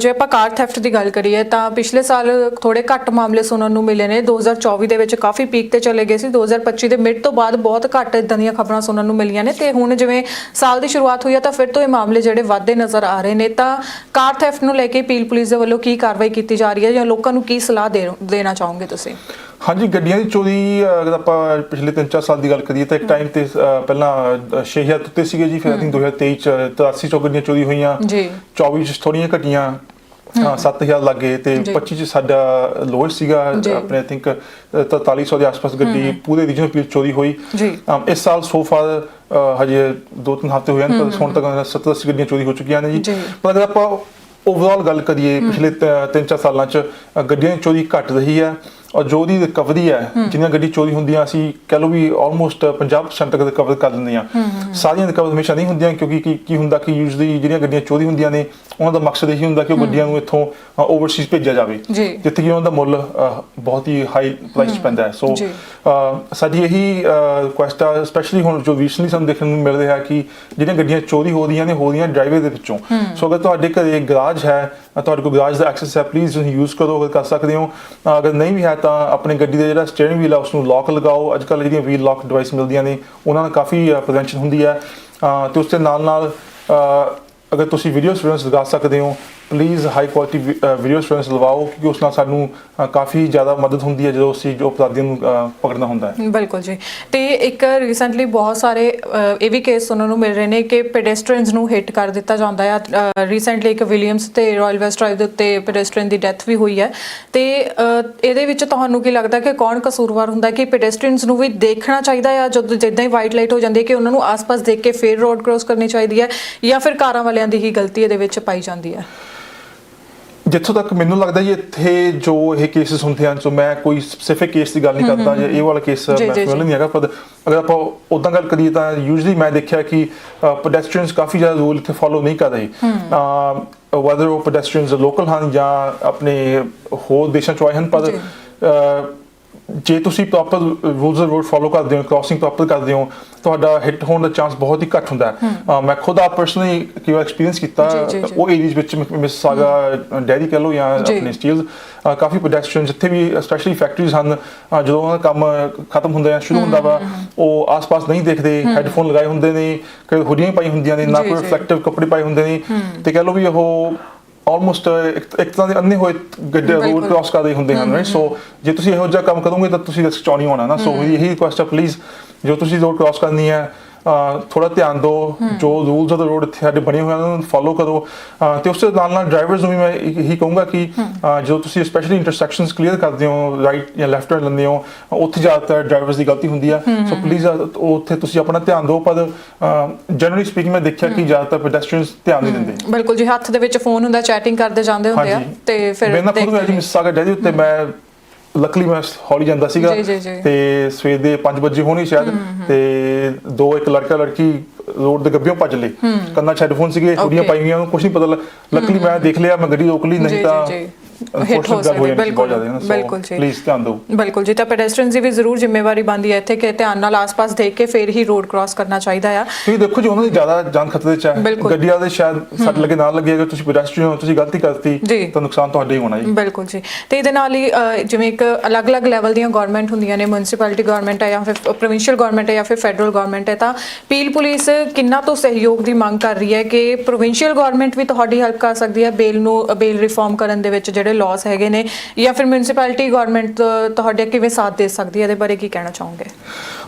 ਜੇ ਆਪਾਂ ਕਾਰ ਥੈਫਟ ਦੀ ਗੱਲ ਕਰੀਏ ਤਾਂ ਪਿਛਲੇ ਸਾਲ ਥੋੜੇ ਘੱਟ ਮਾਮਲੇ ਸੁਣਨ ਨੂੰ ਮਿਲੇ ਨੇ। 2024 ਦੇ ਵਿੱਚ ਕਾਫੀ ਪੀਕ ਤੇ ਚਲੇ ਗਏ ਸੀ। 2025 ਦੇ ਮਿਡ ਤੋਂ ਬਾਅਦ ਬਹੁਤ ਘੱਟ ਇਦਾਂ ਦੀਆਂ ਖਬਰਾਂ ਸੁਣਨ ਨੂੰ ਮਿਲੀਆਂ ਨੇ। ਤੇ ਹੁਣ ਜਿਵੇਂ ਸਾਲ ਦੀ ਸ਼ੁਰੂਆਤ ਹੋਈ ਹੈ ਤਾਂ ਫਿਰ ਤੋਂ ਇਹ ਮਾਮਲੇ ਜਿਹੜੇ ਵੱਧਦੇ ਨਜ਼ਰ ਆ ਰਹੇ ਨੇ। ਤਾਂ ਕਾਰ ਥੈਫਟ ਨੂੰ ਲੈ ਕੇ ਪੀਲ ਪੁਲਿਸ ਦੇ ਵੱਲੋਂ ਕੀ ਕਾਰਵਾਈ ਕੀਤੀ ਜਾ ਰਹੀ ਹੈ ਜਾਂ ਲੋਕਾਂ ਨੂੰ ਕੀ ਸਲਾਹ ਦੇਣਾ ਚਾਹੋਗੇ ਤੁਸੀਂ? ਹਾਂਜੀ ਗੱਡੀਆਂ ਦੀ ਚੋਰੀ ਅਗਰ ਆਪਾਂ ਪਿਛਲੇ 3-4 ਸਾਲ ਦੀ ਗੱਲ ਕਰੀਏ ਤਾਂ ਇੱਕ ਟਾਈਮ ਤੇ ਪਹਿਲਾਂ 6000 ਉੱਤੇ ਸੀਗੇ ਜੀ ਫਿਰ think 2023 ਚ 83 ਚੋਂ ਗੱਡੀਆਂ ਚੋਰੀ ਹੋਈਆਂ। ਜੀ। 24 ਚ ਥੋੜੀਆਂ ਘਟੀਆਂ ਹਾਂ। 7000 ਲੱਗੇ ਤੇ ਜੀ। 25 ਚ ਸਾਡਾ ਲੋਅਰ ਸੀਗਾ। ਆਪਣੇ ਆਈ ਥਿੰਕ 4300 ਦੇ ਆਸ-ਪਾਸ ਗੱਡੀ ਪੂਰੇ ਰੀਜਨ ਵਿੱਚ ਚੋਰੀ ਹੋਈ। ਇਸ ਸਾਲ ਸੋ ਫਾਰ ਹਜੇ 2-3 ਹਫ਼ਤੇ ਹੋਏ ਹਨ ਪਰ ਹੁਣ ਤੱਕ 70 ਗੱਡੀਆਂ ਚੋਰੀ ਹੋ ਚੁੱਕੀਆਂ ਨੇ ਜੀ। ਪਰ ਅਗਰ ਆਪਾਂ ਓਵਰਆਲ ਗੱਲ ਕਰੀਏ ਪਿਛਲੇ 3-4 ਸਾਲਾਂ ਚ ਗੱਡੀਆਂ ਦੀ ਚੋਰੀ ਘਟ ਰਹੀ ਹੈ। ਔਰ ਜੋ ਦੀ ਰਿਕਵਰੀ ਹੈ ਜਿੰਨੀਆਂ ਗੱਡੀ ਚੋਰੀ ਹੁੰਦੀਆਂ ਅਸੀਂ ਕਹ ਲਓ ਵੀ ਆਲਮੋਸਟ 50% ਤੱਕ ਰਿਕਵਰ ਕਰ ਦਿੰਦੇ ਆ ਸਾਰੀਆਂ ਰਿਕਵਰ ਹਮੇਸ਼ਾ ਨਹੀਂ ਹੁੰਦੀਆਂ ਕਿਉਂਕਿ ਕੀ ਕੀ ਹੁੰਦਾ ਕਿ ਯੂਜ਼ਲੀ ਜਿਹੜੀਆਂ ਗੱਡੀਆਂ ਚੋਰੀ ਹੁੰਦੀਆਂ ਨੇ ਉਹਨਾਂ ਦਾ ਮਕਸਦ ਇਹੀ ਹੁੰਦਾ ਕਿ ਉਹ ਗੱਡੀਆਂ ਨੂੰ ਇੱਥੋਂ ਓਵਰਸੀਜ਼ ਭੇਜਿਆ ਜਾਵੇ। ਜਿੱਥੇ ਕਿ ਉਹਨਾਂ ਦਾ ਮੁੱਲ ਬਹੁਤ ਹੀ ਹਾਈ ਪ੍ਰਾਈਸ ਪੈਂਦਾ ਹੈ। ਸੋ ਸਾਡੀ ਇਹੀ ਰਿਕੁਐਸਟ ਆ ਸਪੈਸ਼ਲੀ ਹੁਣ ਜੋ ਰੀਸੈਂਟਲੀ ਸਾਨੂੰ ਦੇਖਣ ਨੂੰ ਮਿਲ ਰਿਹਾ ਹੈ ਕਿ ਜਿਹੜੀਆਂ ਗੱਡੀਆਂ ਚੋਰੀ ਹੋ ਰਹੀਆਂ ਨੇ ਹੋ ਰਹੀਆਂ ਡਰਾਈਵੇ ਦੇ ਵਿੱਚੋਂ। ਸੋ ਅਗਰ ਤੁਹਾਡੇ ਘਰੇ ਗਰਾਜ ਹੈ ਤੁਹਾਡੇ ਕੋਲ ਗਰਾਜ ਦਾ ਐਕਸੈਸ ਹੈ ਪਲੀਜ਼ ਤੁਸੀਂ ਯੂਜ਼ ਕਰੋ ਅਗਰ ਕਰ ਸਕਦੇ ਹੋ। ਅਗਰ ਨਹੀਂ ਵੀ ਹੈ ਤਾਂ ਆਪਣੀ ਗੱਡੀ ਦਾ ਜਿਹੜਾ ਸਟੀਅਰਿੰਗ ਵੀਲ ਹੈ ਉਸ ਨੂੰ ਲੌਕ ਲਗਾਓ। ਅੱਜ ਕੱਲ੍ਹ ਜਿਹੜੀਆਂ ਵੀਲ ਲੌਕ ਡਿਵਾਈਸ ਮਿਲਦੀਆਂ ਨੇ ਉਹਨਾਂ ਨਾਲ ਕਾਫੀ ਪ੍ਰੀਵੈਂਸ਼ਨ ਹੁੰਦੀ ਹੈ। ਅ, ਤੇ ਉਸ ਦੇ ਨਾਲ ਨਾਲ ਅਗਰ ਤੁਸੀਂ ਵੀਡੀਓ ਸਟੂਡੈਂਟਸ ਲਗਾ ਸਕਦੇ ਹੋ please high quality video students ਲਵਾਓ, ਕਿਉਂਕਿ ਉਸ ਨਾਲ ਸਾਨੂੰ ਕਾਫੀ ਜ਼ਿਆਦਾ ਮਦਦ ਹੁੰਦੀ ਹੈ ਜਦੋਂ ਅਸੀਂ ਜੋ ਅਪਰਾਧੀਆਂ ਨੂੰ ਪਕੜਨਾ ਹੁੰਦਾ ਹੈ। ਬਿਲਕੁਲ ਜੀ। ਤੇ ਇੱਕ ਰੀਸੈਂਟਲੀ ਬਹੁਤ ਸਾਰੇ ਇਹ ਵੀ ਕੇਸ ਸੁਣਨ ਨੂੰ ਮਿਲ ਰਹੇ ਨੇ ਕਿ ਪੈਡੈਸਟਰੀਅਨਸ ਨੂੰ ਹਿੱਟ ਕਰ ਦਿੱਤਾ ਜਾਂਦਾ ਹੈ। ਰੀਸੈਂਟਲੀ ਇੱਕ ਵਿਲੀਅਮਸ ਤੇ ਰਾਇਲ ਵੈਸਟ ਡਰਾਈਵ ਦੇ ਉੱਤੇ ਪੈਡੈਸਟਰੀਅਨ ਦੀ ਡੈਥ ਵੀ ਹੋਈ ਹੈ। ਤੇ ਇਹਦੇ ਵਿੱਚ ਤੁਹਾਨੂੰ ਕੀ ਲੱਗਦਾ ਕਿ ਕੌਣ ਕਸੂਰਵਾਰ ਹੁੰਦਾ ਕਿ ਪੈਡੈਸਟਰੀਅਨਸ ਨੂੰ ਵੀ ਦੇਖਣਾ ਚਾਹੀਦਾ ਹੈ ਜਦੋਂ ਜਿੱਦਾਂ ਹੀ ਵਾਈਟ ਲਾਈਟ ਹੋ ਜਾਂਦੀ ਹੈ ਕਿ ਉਹਨਾਂ ਨੂੰ ਆਸ-ਪਾਸ ਦੇਖ ਕੇ ਫੇਰ ਰੋਡ ਕ੍ਰੋਸ ਕਰਨੀ ਚਾਹੀਦੀ ਹੈ ਜਾਂ ਫਿਰ ਕਾਰਾਂ ਵਾਲਿਆਂ ਦੀ ਹੀ ਗਲਤੀ ਇਹਦੇ ਵਿੱਚ ਪਾਈ ਜਾਂਦੀ ਹੈ? ਜਿੱਥੋਂ ਤੱਕ ਮੈਨੂੰ ਲੱਗਦਾ ਜੀ ਇੱਥੇ ਜੋ ਇਹ ਕੇਸਿਸ ਹੁੰਦੇ ਹਨ ਸੋ ਮੈਂ ਕੋਈ ਸਪੈਸੀਫਿਕ ਕੇਸ ਦੀ ਗੱਲ ਨਹੀਂ ਕਰਦਾ ਜੇ ਇਹ ਵਾਲਾ ਕੇਸ ਮੈਂ। ਨਹੀਂ ਹੈਗਾ ਪਰ ਅਗਰ ਆਪਾਂ ਉਦਾਂ ਗੱਲ ਕਰੀਏ ਤਾਂ ਯੂਜੂਲੀ ਮੈਂ ਦੇਖਿਆ ਕਿ ਪੈਡੈਸਟਰੀਅਨਸ ਕਾਫੀ ਜ਼ਿਆਦਾ ਰੂਲ ਇੱਥੇ ਫੋਲੋ ਨਹੀਂ ਕਰ ਰਹੇ। ਵੈਦਰ ਉਹ ਪੈਡੈਸਟਰੀਅਨਸ ਲੋਕਲ ਹਨ ਜਾਂ ਆਪਣੇ ਹੋਰ ਦੇਸ਼ਾਂ ਚੋਂ ਆਏ ਹਨ ਪਰ ਜੀ। ਜੇ ਤੁਸੀਂ ਪ੍ਰੋਪਰ ਰੂਲਸ ਰੋਡ ਫੋਲੋ ਕਰਦੇ ਹੋ ਕ੍ਰਾਸਿੰਗ ਪ੍ਰੋਪਰ ਕਰਦੇ ਹੋ ਤੁਹਾਡਾ ਹਿੱਟ ਹੋਣ ਦਾ ਚਾਂਸ ਬਹੁਤ ਹੀ ਘੱਟ ਹੁੰਦਾ ਹੈ ਮੈਂ ਖੁਦ ਆ ਪਰਸਨਲੀ ਕਿ ਐਕਸਪੀਰੀਅੰਸ ਕੀਤਾ ਜੀ, ਜੀ, ਜੀ। ਉਹ ਏਰੀਆਜ਼ ਵਿੱਚ ਮਿਸ ਸਾਗਾ ਡੈਰੀ ਕਹ ਲਓ ਜਾਂ ਜੀ। ਆਪਣੇ ਸਟੀਲਸ ਕਾਫੀ ਪੈਡੈਸਟਰੀਅਨ ਜਿੱਥੇ ਵੀ ਸਪੈਸ਼ਲੀ ਫੈਕਟਰੀਜ਼ ਹਨ ਜਦੋਂ ਉਹਨਾਂ ਦਾ ਕੰਮ ਖਤਮ ਹੁੰਦਾ ਹੈ ਸ਼ੁਰੂ ਹੁੰਦਾ ਵਾ ਉਹ ਆਸ-ਪਾਸ ਨਹੀਂ ਦੇਖਦੇ ਹੈੱਡਫੋਨ ਲਗਾਏ ਹੁੰਦੇ ਨੇ ਕਈ ਹੁਡੀਆਂ ਪਾਈ ਹੁੰਦੀਆਂ ਨੇ ਨਾ ਜੀ, ਕੋਈ ਜੀ। ਰਿਫਲੈਕਟਿਵ ਕੱਪੜੇ ਪਾਏ ਹੁੰਦੇ ਨੇ ਤੇ ਕਹ ਲਓ ਵੀ ਉਹ ਆਲਮੋਸਟ ਇੱਕ ਤਰ੍ਹਾਂ ਦੇ ਅੰਨੇ ਹੋਏ ਗੱਡੇ ਰੋਡ। ਕ੍ਰਾਸ ਕਰਦੇ ਹੁੰਦੇ ਹਨ ਰਾਈਟ ਸੋ ਜੇ ਤੁਸੀਂ ਇਹੋ ਜਿਹਾ ਕੰਮ ਕਰੋਗੇ ਤਾਂ ਤੁਸੀਂ ਰਿਸਕ ਚੌਣੀ ਹੋਣਾ ਨਾ। ਸੋ ਇਹੀ ਰਿਕੁਐਸਟ ਹੈ ਪਲੀਜ਼ ਜੋ ਤੁਸੀਂ ਰੋਡ ਕ੍ਰਾਸ ਕਰਨੀ ਹੈ ਥੋੜਾ ਧਿਆਨ ਦਿਓ ਜੋ ਰੂਲਸ ਆਫ ਦਾ ਰੋਡ ਇੱਥੇ ਸਾਡੇ ਬਣੇ ਹੋਏ ਹਨ ਉਹਨਾਂ ਨੂੰ ਫੋਲੋ ਕਰੋ ਤੇ ਉਸ ਦੇ ਨਾਲ ਨਾਲ ਡਰਾਈਵਰਸ ਨੂੰ ਵੀ ਮੈਂ ਇਹ- ਕਹੂੰਗਾ ਕਿ ਜਦੋਂ ਤੁਸੀਂ ਸਪੈਸ਼ਲੀ ਇੰਟਰਸੈਕਸ਼ਨਸ ਕਲੀਅਰ ਕਰਦੇ ਹੋ ਰਾਈਟ ਜਾਂ ਲੈਫਟ ਟਰਨ ਲੈਂਦੇ ਹੋ ਉੱਥੇ ਜ਼ਿਆਦਾਤਰ ਡਰਾਈਵਰਸ ਦੀ ਗਲਤੀ ਹੁੰਦੀ ਹੈ ਸੋ ਪਲੀਜ਼ ਉੱਥੇ ਤੁਸੀਂ ਆਪਣਾ ਧਿਆਨ ਦਿਓ ਪਰ ਜਨਰਲੀ ਸਪੀਕਿੰਗ ਮੈਂ ਦੇਖਿਆ ਕਿ ਜ਼ਿਆਦਾਤਰ ਪੈਡੈਸਟਰੀਅਨਸ ਧਿਆਨ ਨਹੀਂ ਦਿੰਦੇ। ਬਿਲਕੁਲ ਜੀ ਹੱਥ ਦੇ ਵਿੱਚ ਫੋਨ ਹੁੰਦਾ ਚੈਟਿੰਗ ਕਰਦੇ ਜਾਂਦੇ ਹੁੰਦੇ ਆ। ਤੇ ਫਿਰ ਮੈਂ ਨਾ ਖੁਦ ਦੇਖਦੇ ਵੈਲੀ ਮਿਸ ਸਾਗਾ ਡੈਡੀ ਉੱਤੇ ਮੈਂ ਲੱਕਲੀ ਮੈਂ ਹੌਲੀ ਜਾਂਦਾ ਸੀਗਾ। ਤੇ ਸਵੇਰ ਦੇ 5 ਵਜੇ ਹੋਣੀ ਸ਼ਾਇਦ ਤੇ ਦੋ ਇੱਕ ਲੜਕਾ ਲੜਕੀ ਰੋਡ ਦੇ ਗੱਬਿਓਂ ਭੱਜ ਲਏ। ਕੰਨਾਂ 'ਚ ਹੈਡਫੋਨ ਸੀਗੇ ਕੁੜੀਆਂ Okay. ਪਾਈ ਹੋਈਆਂ ਨੂੰ ਕੁਝ ਨਹੀਂ ਪਤਾ ਲੱਕਲੀ ਮੈਂ ਦੇਖ ਲਿਆ ਮੈਂ ਗੱਡੀ ਰੋਕ ਲਈ ਨਹੀਂ ਤਾਂ ਹੋ ਸਕਦੀ, ਨਾ ਬਿਲਕੁਲ ਜੀ। ਪਲੀਜ਼ ਧਿਆਨ ਦਿਓ ਬਿਲਕੁਲ ਜੀ ਤਾਂ ਪੈਡੈਸਟਰੀਅਨਸ ਦੀ ਵੀ ਜ਼ਰੂਰ ਜ਼ਿੰਮੇਵਾਰੀ ਬਣਦੀ ਹੈ ਇੱਥੇ ਕਿ ਧਿਆਨ ਨਾਲ ਆਸ-ਪਾਸ ਦੇਖ ਕੇ ਫਿਰ ਹੀ ਰੋਡ ਕ੍ਰਾਸ ਕਰਨਾ ਚਾਹੀਦਾ ਆ ਤੁਸੀਂ ਦੇਖੋ ਜੀ ਉਹਨਾਂ ਦੀ ਜ਼ਿਆਦਾ ਜਾਨ ਖਤਰੇ 'ਚ ਹੈ ਬਿਲਕੁਲ। ਗੱਡੀ ਵਾਲੇ ਸ਼ਾਇਦ ਸੱਟ ਲੱਗੇ ਨਾ ਲੱਗੇ ਅਗਰ ਤੁਸੀਂ ਪੈਡੈਸਟਰੀਅਨ ਹੋ ਤੁਸੀਂ ਗਲਤੀ ਕਰਤੀ। ਤਾਂ ਨੁਕਸਾਨ ਤੁਹਾਡਾ ਹੀ ਹੋਣਾ ਜੀ ਬਿਲਕੁਲ ਜੀ ਤੇ ਇਹਦੇ ਨਾਲ ਹੀ ਜਿਵੇਂ ਇੱਕ ਅਲੱਗ-ਅਲੱਗ ਲੈਵਲ ਦੀਆਂ ਗਵਰਨਮੈਂਟ ਹੁੰਦੀਆਂ ਨੇ ਮਿਊਨਿਸਪੈਲਿਟੀ ਗਵਰਨਮੈਂਟ ਹੈ ਜਾਂ ਫਿਰ ਪ੍ਰੋਵਿੰਸ਼ੀਅਲ ਗਵਰਨਮੈਂਟ ਹੈ ਜਾਂ ਫਿਰ ਫੈਡਰਲ ਗਵਰਨਮੈਂਟ ਹੈ ਤਾਂ ਪੀਲ ਪੁਲਿਸ ਕਿੰਨਾ ਤੋਂ ਸਹਿਯੋਗ ਦੀ ਮੰਗ ਕਰ ਰਹੀ ਹੈ ਕਿ ਪ੍ਰੋਵਿੰਸ਼ੀਅਲ ਗਵਰਨਮੈਂਟ ਵੀ ਤੁਹਾਡੀ ਹੈਲਪ ਕਰ ਸਕਦੀ ਹੈ ਬੇਲ ਨੂੰ ਬੇਲ ਰਿਫਾਰਮ ਕਰਨ ਦੇ ਵਿੱਚ ਜਿਹੜੇ ਲਾਸ ਹੈਗੇ ਨੇ ਜਾਂ ਫਿਰ ਮਿਊਨਿਸਪੈਲਿਟੀ ਗਵਰਨਮੈਂਟ ਤੁਹਾਡੇ ਕਿਵੇਂ ਸਾਥ ਦੇ ਸਕਦੀ ਹੈ? ਇਹਦੇ ਬਾਰੇ ਕੀ ਕਹਿਣਾ ਚਾਹੋਗੇ?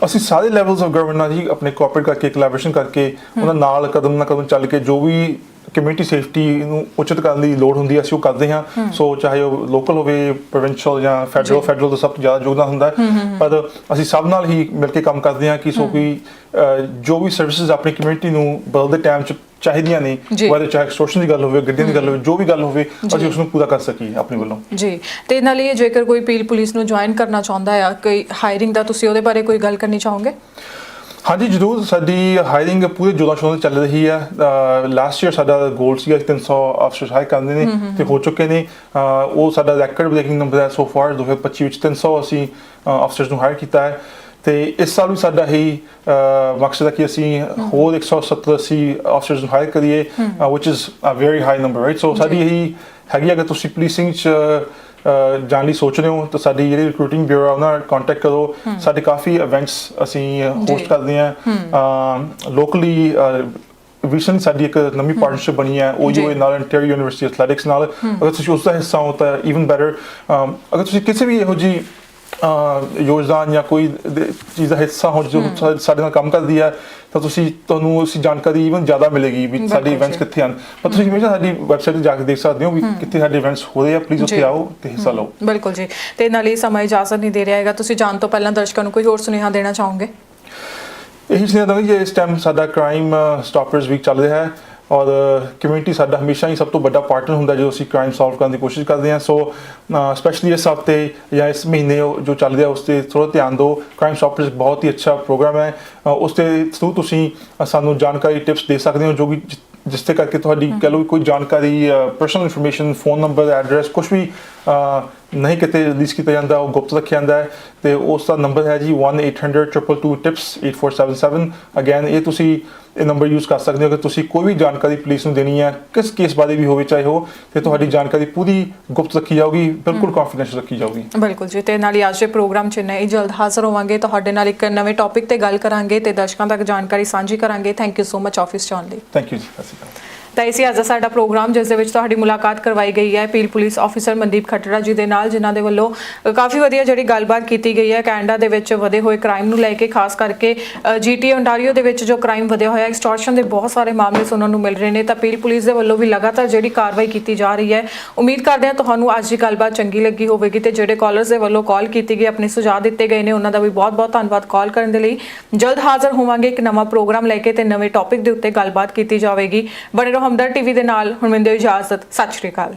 ਅਸੀਂ ਸਾਰੇ ਲੈਵਲਸ ਆਫ ਗਵਰਨਮੈਂਟ ਨਾਲ ਜੀ ਆਪਣੇ ਕੋਆਪਰੇਟ ਕਰਕੇ ਕੋਲੈਬੋਰੇਸ਼ਨ ਕਰਕੇ ਉਹਨਾਂ ਨਾਲ ਕਦਮ ਨਾਲ ਕਦਮ ਚੱਲ ਕੇ ਜੋ ਵੀ ਕਮਿਊਨਿਟੀ ਸੇਫਟੀ ਨੂੰ ਉਚਿਤ ਕਰਨ ਦੀ ਲੋੜ ਹੁੰਦੀ ਹੈ ਅਸੀਂ ਉਹ ਕਰਦੇ ਹਾਂ। ਸੋ ਚਾਹੇ ਉਹ ਲੋਕਲ ਹੋਵੇ ਪ੍ਰੋਵਿੰਸ਼ੀਅਲ ਜਾਂ ਫੈਡਰਲ ਫੈਡਰਲ ਦਾ ਸਭ ਤੋਂ ਜ਼ਿਆਦਾ ਯੋਗਦਾਨ ਹੁੰਦਾ ਹੈ। ਪਰ ਅਸੀਂ ਸਭ ਨਾਲ ਹੀ ਮਿਲ ਕੇ ਕੰਮ ਕਰਦੇ ਹਾਂ ਕਿ ਸੋ ਕੋਈ ਜੋ ਵੀ ਸਰਵਿਸਿਜ਼ ਆਪਣੀ ਕਮਿਊਨਿਟੀ ਨੂੰ ਬਦਲਦੇ ਟਾਈਮ 'ਚ ਚਾਹੀਦੀਆਂ ਨੇ whether ਚਾਹੇ ਐਕਸਟੋਰਸ਼ਨ ਦੀ ਗੱਲ ਹੋਵੇ ਗੱਡੀਆਂ ਦੀ ਗੱਲ ਹੋਵੇ ਜੋ ਵੀ ਗੱਲ ਹੋਵੇ ਅਸੀਂ ਉਸ ਨੂੰ ਪੂਰਾ ਕਰ ਸਕੀਏ ਆਪਣੇ ਵੱਲੋਂ। ਜੀ। ਤੇ ਨਾਲ ਹੀ ਜੇਕਰ ਕੋਈ ਪੀਲ ਪੁਲਿਸ ਨੂੰ ਜੁਆਇਨ ਕਰਨਾ ਚਾਹੁੰਦਾ ਆ ਕੋਈ ਹਾਇਰਿੰਗ ਦਾ ਤੁਸੀਂ ਉਹਦੇ ਬਾਰੇ ਕੋਈ ਗੱਲ ਕਰਨੀ ਚਾਹੋਗੇ? ਹਾਂਜੀ ਜ਼ਰੂਰ। ਸਾਡੀ ਹਾਇਰਿੰਗ ਪੂਰੇ ਜੋਰਾਂ ਸ਼ੋਰਾਂ ਚੱਲ ਰਹੀ ਹੈ ਲਾਸਟ ਈਅਰ ਸਾਡਾ ਗੋਲ ਸੀਗਾ ਕਿ 300 ਅਫਸਰ ਹਾਇਰ ਕਰਨੇ ਨੇ ਤੇ ਹੋ ਚੁੱਕੇ ਨੇ। ਉਹ ਸਾਡਾ ਰੈਕੋਰਡ ਬ੍ਰੇਕਿੰਗ ਨੰਬਰ ਹੈ ਸੋ ਫਾਰ 2025 ਵਿੱਚ 300 ਅਸੀਂ ਅਫਸਰਸ ਨੂੰ ਹਾਇਰ ਕੀਤਾ ਹੈ। ਤੇ ਇਸ ਸਾਲ ਵੀ ਸਾਡਾ ਹੀ ਮਕਸਦ ਹੈ ਕਿ ਅਸੀਂ ਹੋਰ 170 ਅਸੀਂ ਅਫਸਰਸ ਨੂੰ ਹਾਇਰ ਕਰੀਏ which is a very high number right? So ਸਾਡੀ ਇਹੀ ਹੈਗੀ ਅਗਰ ਤੁਸੀਂ ਪੁਲਿਸਿੰਗ ਚ ਜਾਣ ਲਈ ਸੋਚ ਰਹੇ ਹੋ ਤਾਂ ਸਾਡੀ ਜਿਹੜੀ ਰਿਕਰੂਟਿੰਗ ਬਿਊਰੋ ਆ ਉਹਨਾਂ ਨਾਲ ਕੰਟੈਕਟ ਕਰੋ। ਸਾਡੇ ਕਾਫੀ ਇਵੈਂਟਸ ਅਸੀਂ। ਹੋਸਟ ਕਰਦੇ ਹਾਂ। ਲੋਕਲੀ ਰੀਸੈਂਟਲੀ ਸਾਡੀ ਇੱਕ ਨਵੀਂ ਪਾਰਟਨਰਸ਼ਿਪ ਬਣੀ ਹੈ ਜੀ। OUA ਨਾਲ ਇੰਟੀਰੀਅਰ ਯੂਨੀਵਰਸਿਟੀ ਐਥਲੈਟਿਕਸ ਨਾਲ। ਅਗਰ ਤੁਸੀਂ ਉਸ ਦਾ ਹਿੱਸਾ ਹੋ ਤਾਂ ਇਵਨ ਬੈਟਰ ਅਗਰ ਤੁਸੀਂ ਕਿਸੇ ਵੀ ਇਹੋ ਜੀ ਯੋਜਨਾ ਜਾਂ ਕੋਈ ਚੀਜ਼ ਦਾ ਹਿੱਸਾ ਹੋ। ਜੋ ਸਾਡੇ ਨਾਲ ਕੰਮ ਕਰਦੀ ਹੈ ਤਾਂ ਤੁਸੀਂ ਤੁਹਾਨੂੰ ਉਸ ਦੀ ਜਾਣਕਾਰੀ ਇਵਨ ਜ਼ਿਆਦਾ ਮਿਲੇਗੀ ਵੀ ਸਾਡੇ ਇਵੈਂਟਸ। ਕਿੱਥੇ ਹਨ। ਪਰ ਤੁਸੀਂ ਹਮੇਸ਼ਾ ਸਾਡੀ ਵੈਬਸਾਈਟ ਤੇ ਜਾ ਕੇ ਦੇਖ ਸਕਦੇ ਹੋ ਵੀ ਕਿੱਥੇ ਸਾਡੇ ਇਵੈਂਟਸ ਹੋ ਰਹੇ ਆ ਪਲੀਜ਼ ਉੱਥੇ। ਆਓ ਤੇ ਹਿੱਸਾ ਲਓ। ਬਿਲਕੁਲ ਜੀ। ਤੇ ਨਾਲ ਸਮਾਂ ਇਜਾਜ਼ਤ ਨਹੀਂ ਦੇ ਰਿਹਾ ਹੈਗਾ। ਤੁਸੀਂ ਜਾਣ ਤੋਂ ਪਹਿਲਾਂ ਦਰਸ਼ਕਾਂ ਨੂੰ ਕੋਈ ਹੋਰ ਸੁਨੇਹਾ ਦੇਣਾ ਚਾਹੋਗੇ? ਇਹੀ ਤਾਂ ਕਿ ਇਸ ਟਾਈਮ ਸਾਡਾ ਕ੍ਰਾਈਮ ਸਟਾਪਰਸ ਵੀਕ ਚੱਲ ਰਿਹਾ ਹੈ। ਔਰ ਕਮਿਊਨਿਟੀ ਸਾਡਾ ਹਮੇਸ਼ਾ ਹੀ ਸਭ ਤੋਂ ਵੱਡਾ ਪਾਰਟਨਰ ਹੁੰਦਾ ਜਦੋਂ ਅਸੀਂ ਕ੍ਰਾਈਮ ਸੋਲਵ ਕਰਨ ਦੀ ਕੋਸ਼ਿਸ਼ ਕਰਦੇ ਹਾਂ। ਸੋ ਸਪੈਸ਼ਲੀ ਇਸ ਹਫ਼ਤੇ ਜਾਂ ਇਸ ਮਹੀਨੇ ਜੋ ਚੱਲ ਰਿਹਾ ਉਸ ਤੇ ਥੋੜਾ ਧਿਆਨ ਦਿਓ। ਕ੍ਰਾਈਮ ਸਟਾਪਰਸ ਇੱਕ ਬਹੁਤ ਹੀ ਅੱਛਾ ਪ੍ਰੋਗਰਾਮ ਹੈ। ਉਸ ਦੇ ਥਰੂ ਤੁਸੀਂ ਸਾਨੂੰ ਜਾਣਕਾਰੀ ਟਿਪਸ ਦੇ ਸਕਦੇ ਹੋ ਜੋ ਕਿ ਜਿਸ ਤੇ ਕਰਕੇ ਤੁਹਾਡੀ ਕਹ ਲਓ ਕੋਈ ਜਾਣਕਾਰੀ personal information phone number address ਕੁਝ ਵੀ ਨਹੀਂ ਕਿਤੇ ਰਿਲੀਜ਼ ਕੀਤਾ ਜਾਂਦਾ ਉਹ ਗੁਪਤ ਰੱਖਿਆ ਜਾਂਦਾ ਹੈ। ਤੇ ਉਸ ਦਾ ਨੰਬਰ ਹੈ ਜੀ 1-800-222 ਟਿਪਸ 8477 ਅਗੇਨ ਇਹ ਤੁਸੀਂ ਇਹ ਨੰਬਰ ਯੂਜ਼ ਕਰ ਸਕਦੇ ਹੋ। ਕਿ ਤੁਸੀਂ ਕੋਈ ਵੀ ਜਾਣਕਾਰੀ ਪੁਲਿਸ ਨੂੰ ਦੇਣੀ ਹੈ ਕਿਸ ਕੇਸ ਬਾਰੇ ਵੀ ਹੋਵੇ ਚਾਹੇ ਹੋ ਤੇ ਤੁਹਾਡੀ ਜਾਣਕਾਰੀ ਪੂਰੀ ਗੁਪਤ ਰੱਖੀ ਜਾਊਗੀ ਬਿਲਕੁਲ ਕੰਫੀਡੈਂਸ਼ੀਅਲ ਰੱਖੀ ਜਾਊਗੀ। ਬਿਲਕੁਲ ਜੀ ਤੇ ਨਾਲ ਹੀ ਅੱਜ ਦੇ ਪ੍ਰੋਗਰਾਮ 'ਚ ਨਹੀਂ ਜਲਦ ਹਾਜ਼ਰ ਹੋਵਾਂਗੇ। ਤੁਹਾਡੇ ਨਾਲ ਇੱਕ ਨਵੇਂ ਟੌਪਿਕ ਤੇ ਗੱਲ ਕਰਾਂਗੇ ਤੇ ਦਰਸ਼ਕਾਂ ਤੱਕ ਜਾਣਕਾਰੀ ਸਾਂਝੀ ਕਰਾਂਗੇ। Thank you so much office 'ਚ ਆਉਣ ਲਈ ਥੈਂਕ ਯੂ ਜੀ ਸਤਿ ਸ਼੍ਰੀ ਅਕਾਲ। ਤਾਂ ਇਸੇ ਅੱਜ ਦਾ ਸਾਡਾ ਪ੍ਰੋਗਰਾਮ, ਜਿਸ ਦੇ ਵਿੱਚ ਤੁਹਾਡੀ ਮੁਲਾਕਾਤ ਕਰਵਾਈ ਗਈ ਹੈ Peel police officer Mandeep Khattra ji ਦੇ ਨਾਲ, ਜਿਨ੍ਹਾਂ ਦੇ ਵੱਲੋਂ ਕਾਫੀ ਵਧੀਆ ਜਿਹੜੀ ਗੱਲਬਾਤ ਕੀਤੀ ਗਈ ਹੈ ਕੈਨੇਡਾ ਦੇ ਵਿੱਚ ਵਧੇ ਹੋਏ ਕ੍ਰਾਈਮ ਨੂੰ ਲੈ ਕੇ, ਖਾਸ ਕਰਕੇ ਜੀਟੀ ਓਨਟਾਰੀਓ ਦੇ ਵਿੱਚ ਜੋ ਕ੍ਰਾਈਮ ਵਧਿਆ ਹੋਇਆ, ਐਕਸਟੋਰਸ਼ਨ ਦੇ ਬਹੁਤ ਸਾਰੇ ਮਾਮਲੇ ਸੁਣਨ ਨੂੰ ਮਿਲ ਰਹੇ ਨੇ, ਤਾਂ ਪੀਲ ਪੁਲਿਸ ਦੇ ਵੱਲੋਂ ਵੀ ਲਗਾਤਾਰ ਜਿਹੜੀ ਕਾਰਵਾਈ ਕੀਤੀ ਜਾ ਰਹੀ ਹੈ। ਉਮੀਦ ਕਰਦੇ ਹਾਂ ਤੁਹਾਨੂੰ ਅੱਜ ਦੀ ਗੱਲਬਾਤ ਚੰਗੀ ਲੱਗੀ ਹੋਵੇਗੀ ਤੇ ਜਿਹੜੇ ਕਾਲਰਸ ਦੇ ਵੱਲੋਂ ਕਾਲ ਕੀਤੀ ਗਈ, ਆਪਣੇ ਸੁਝਾਅ ਦਿੱਤੇ ਗਏ ਨੇ, ਉਹਨਾਂ ਦਾ ਵੀ ਬਹੁਤ-ਬਹੁਤ ਧੰਨਵਾਦ ਕਾਲ ਕਰਨ ਦੇ ਲਈ। ਜਲਦ ਹਾਜ਼ਰ ਹੋਵਾਂਗੇ ਇੱਕ ਨਵਾਂ ਪ੍ਰੋਗਰਾਮ ਲੈ ਕੇ ਤੇ ਨਵੇਂ ਟੌਪਿਕ ਦੇ ਉੱਤੇ ਗੱਲਬਾਤ ਕੀਤੀ ਜਾਵੇਗੀ। ਬਣੇ ਰਹੋ ਹਮਦਰ ਟੀਵੀ ਦੇ ਨਾਲ ਹੁਣ ਮਿਲਦੇ ਹੋ ਇਜਾਜ਼ਤ ਸਤਿ ਸ਼੍ਰੀ ਅਕਾਲ।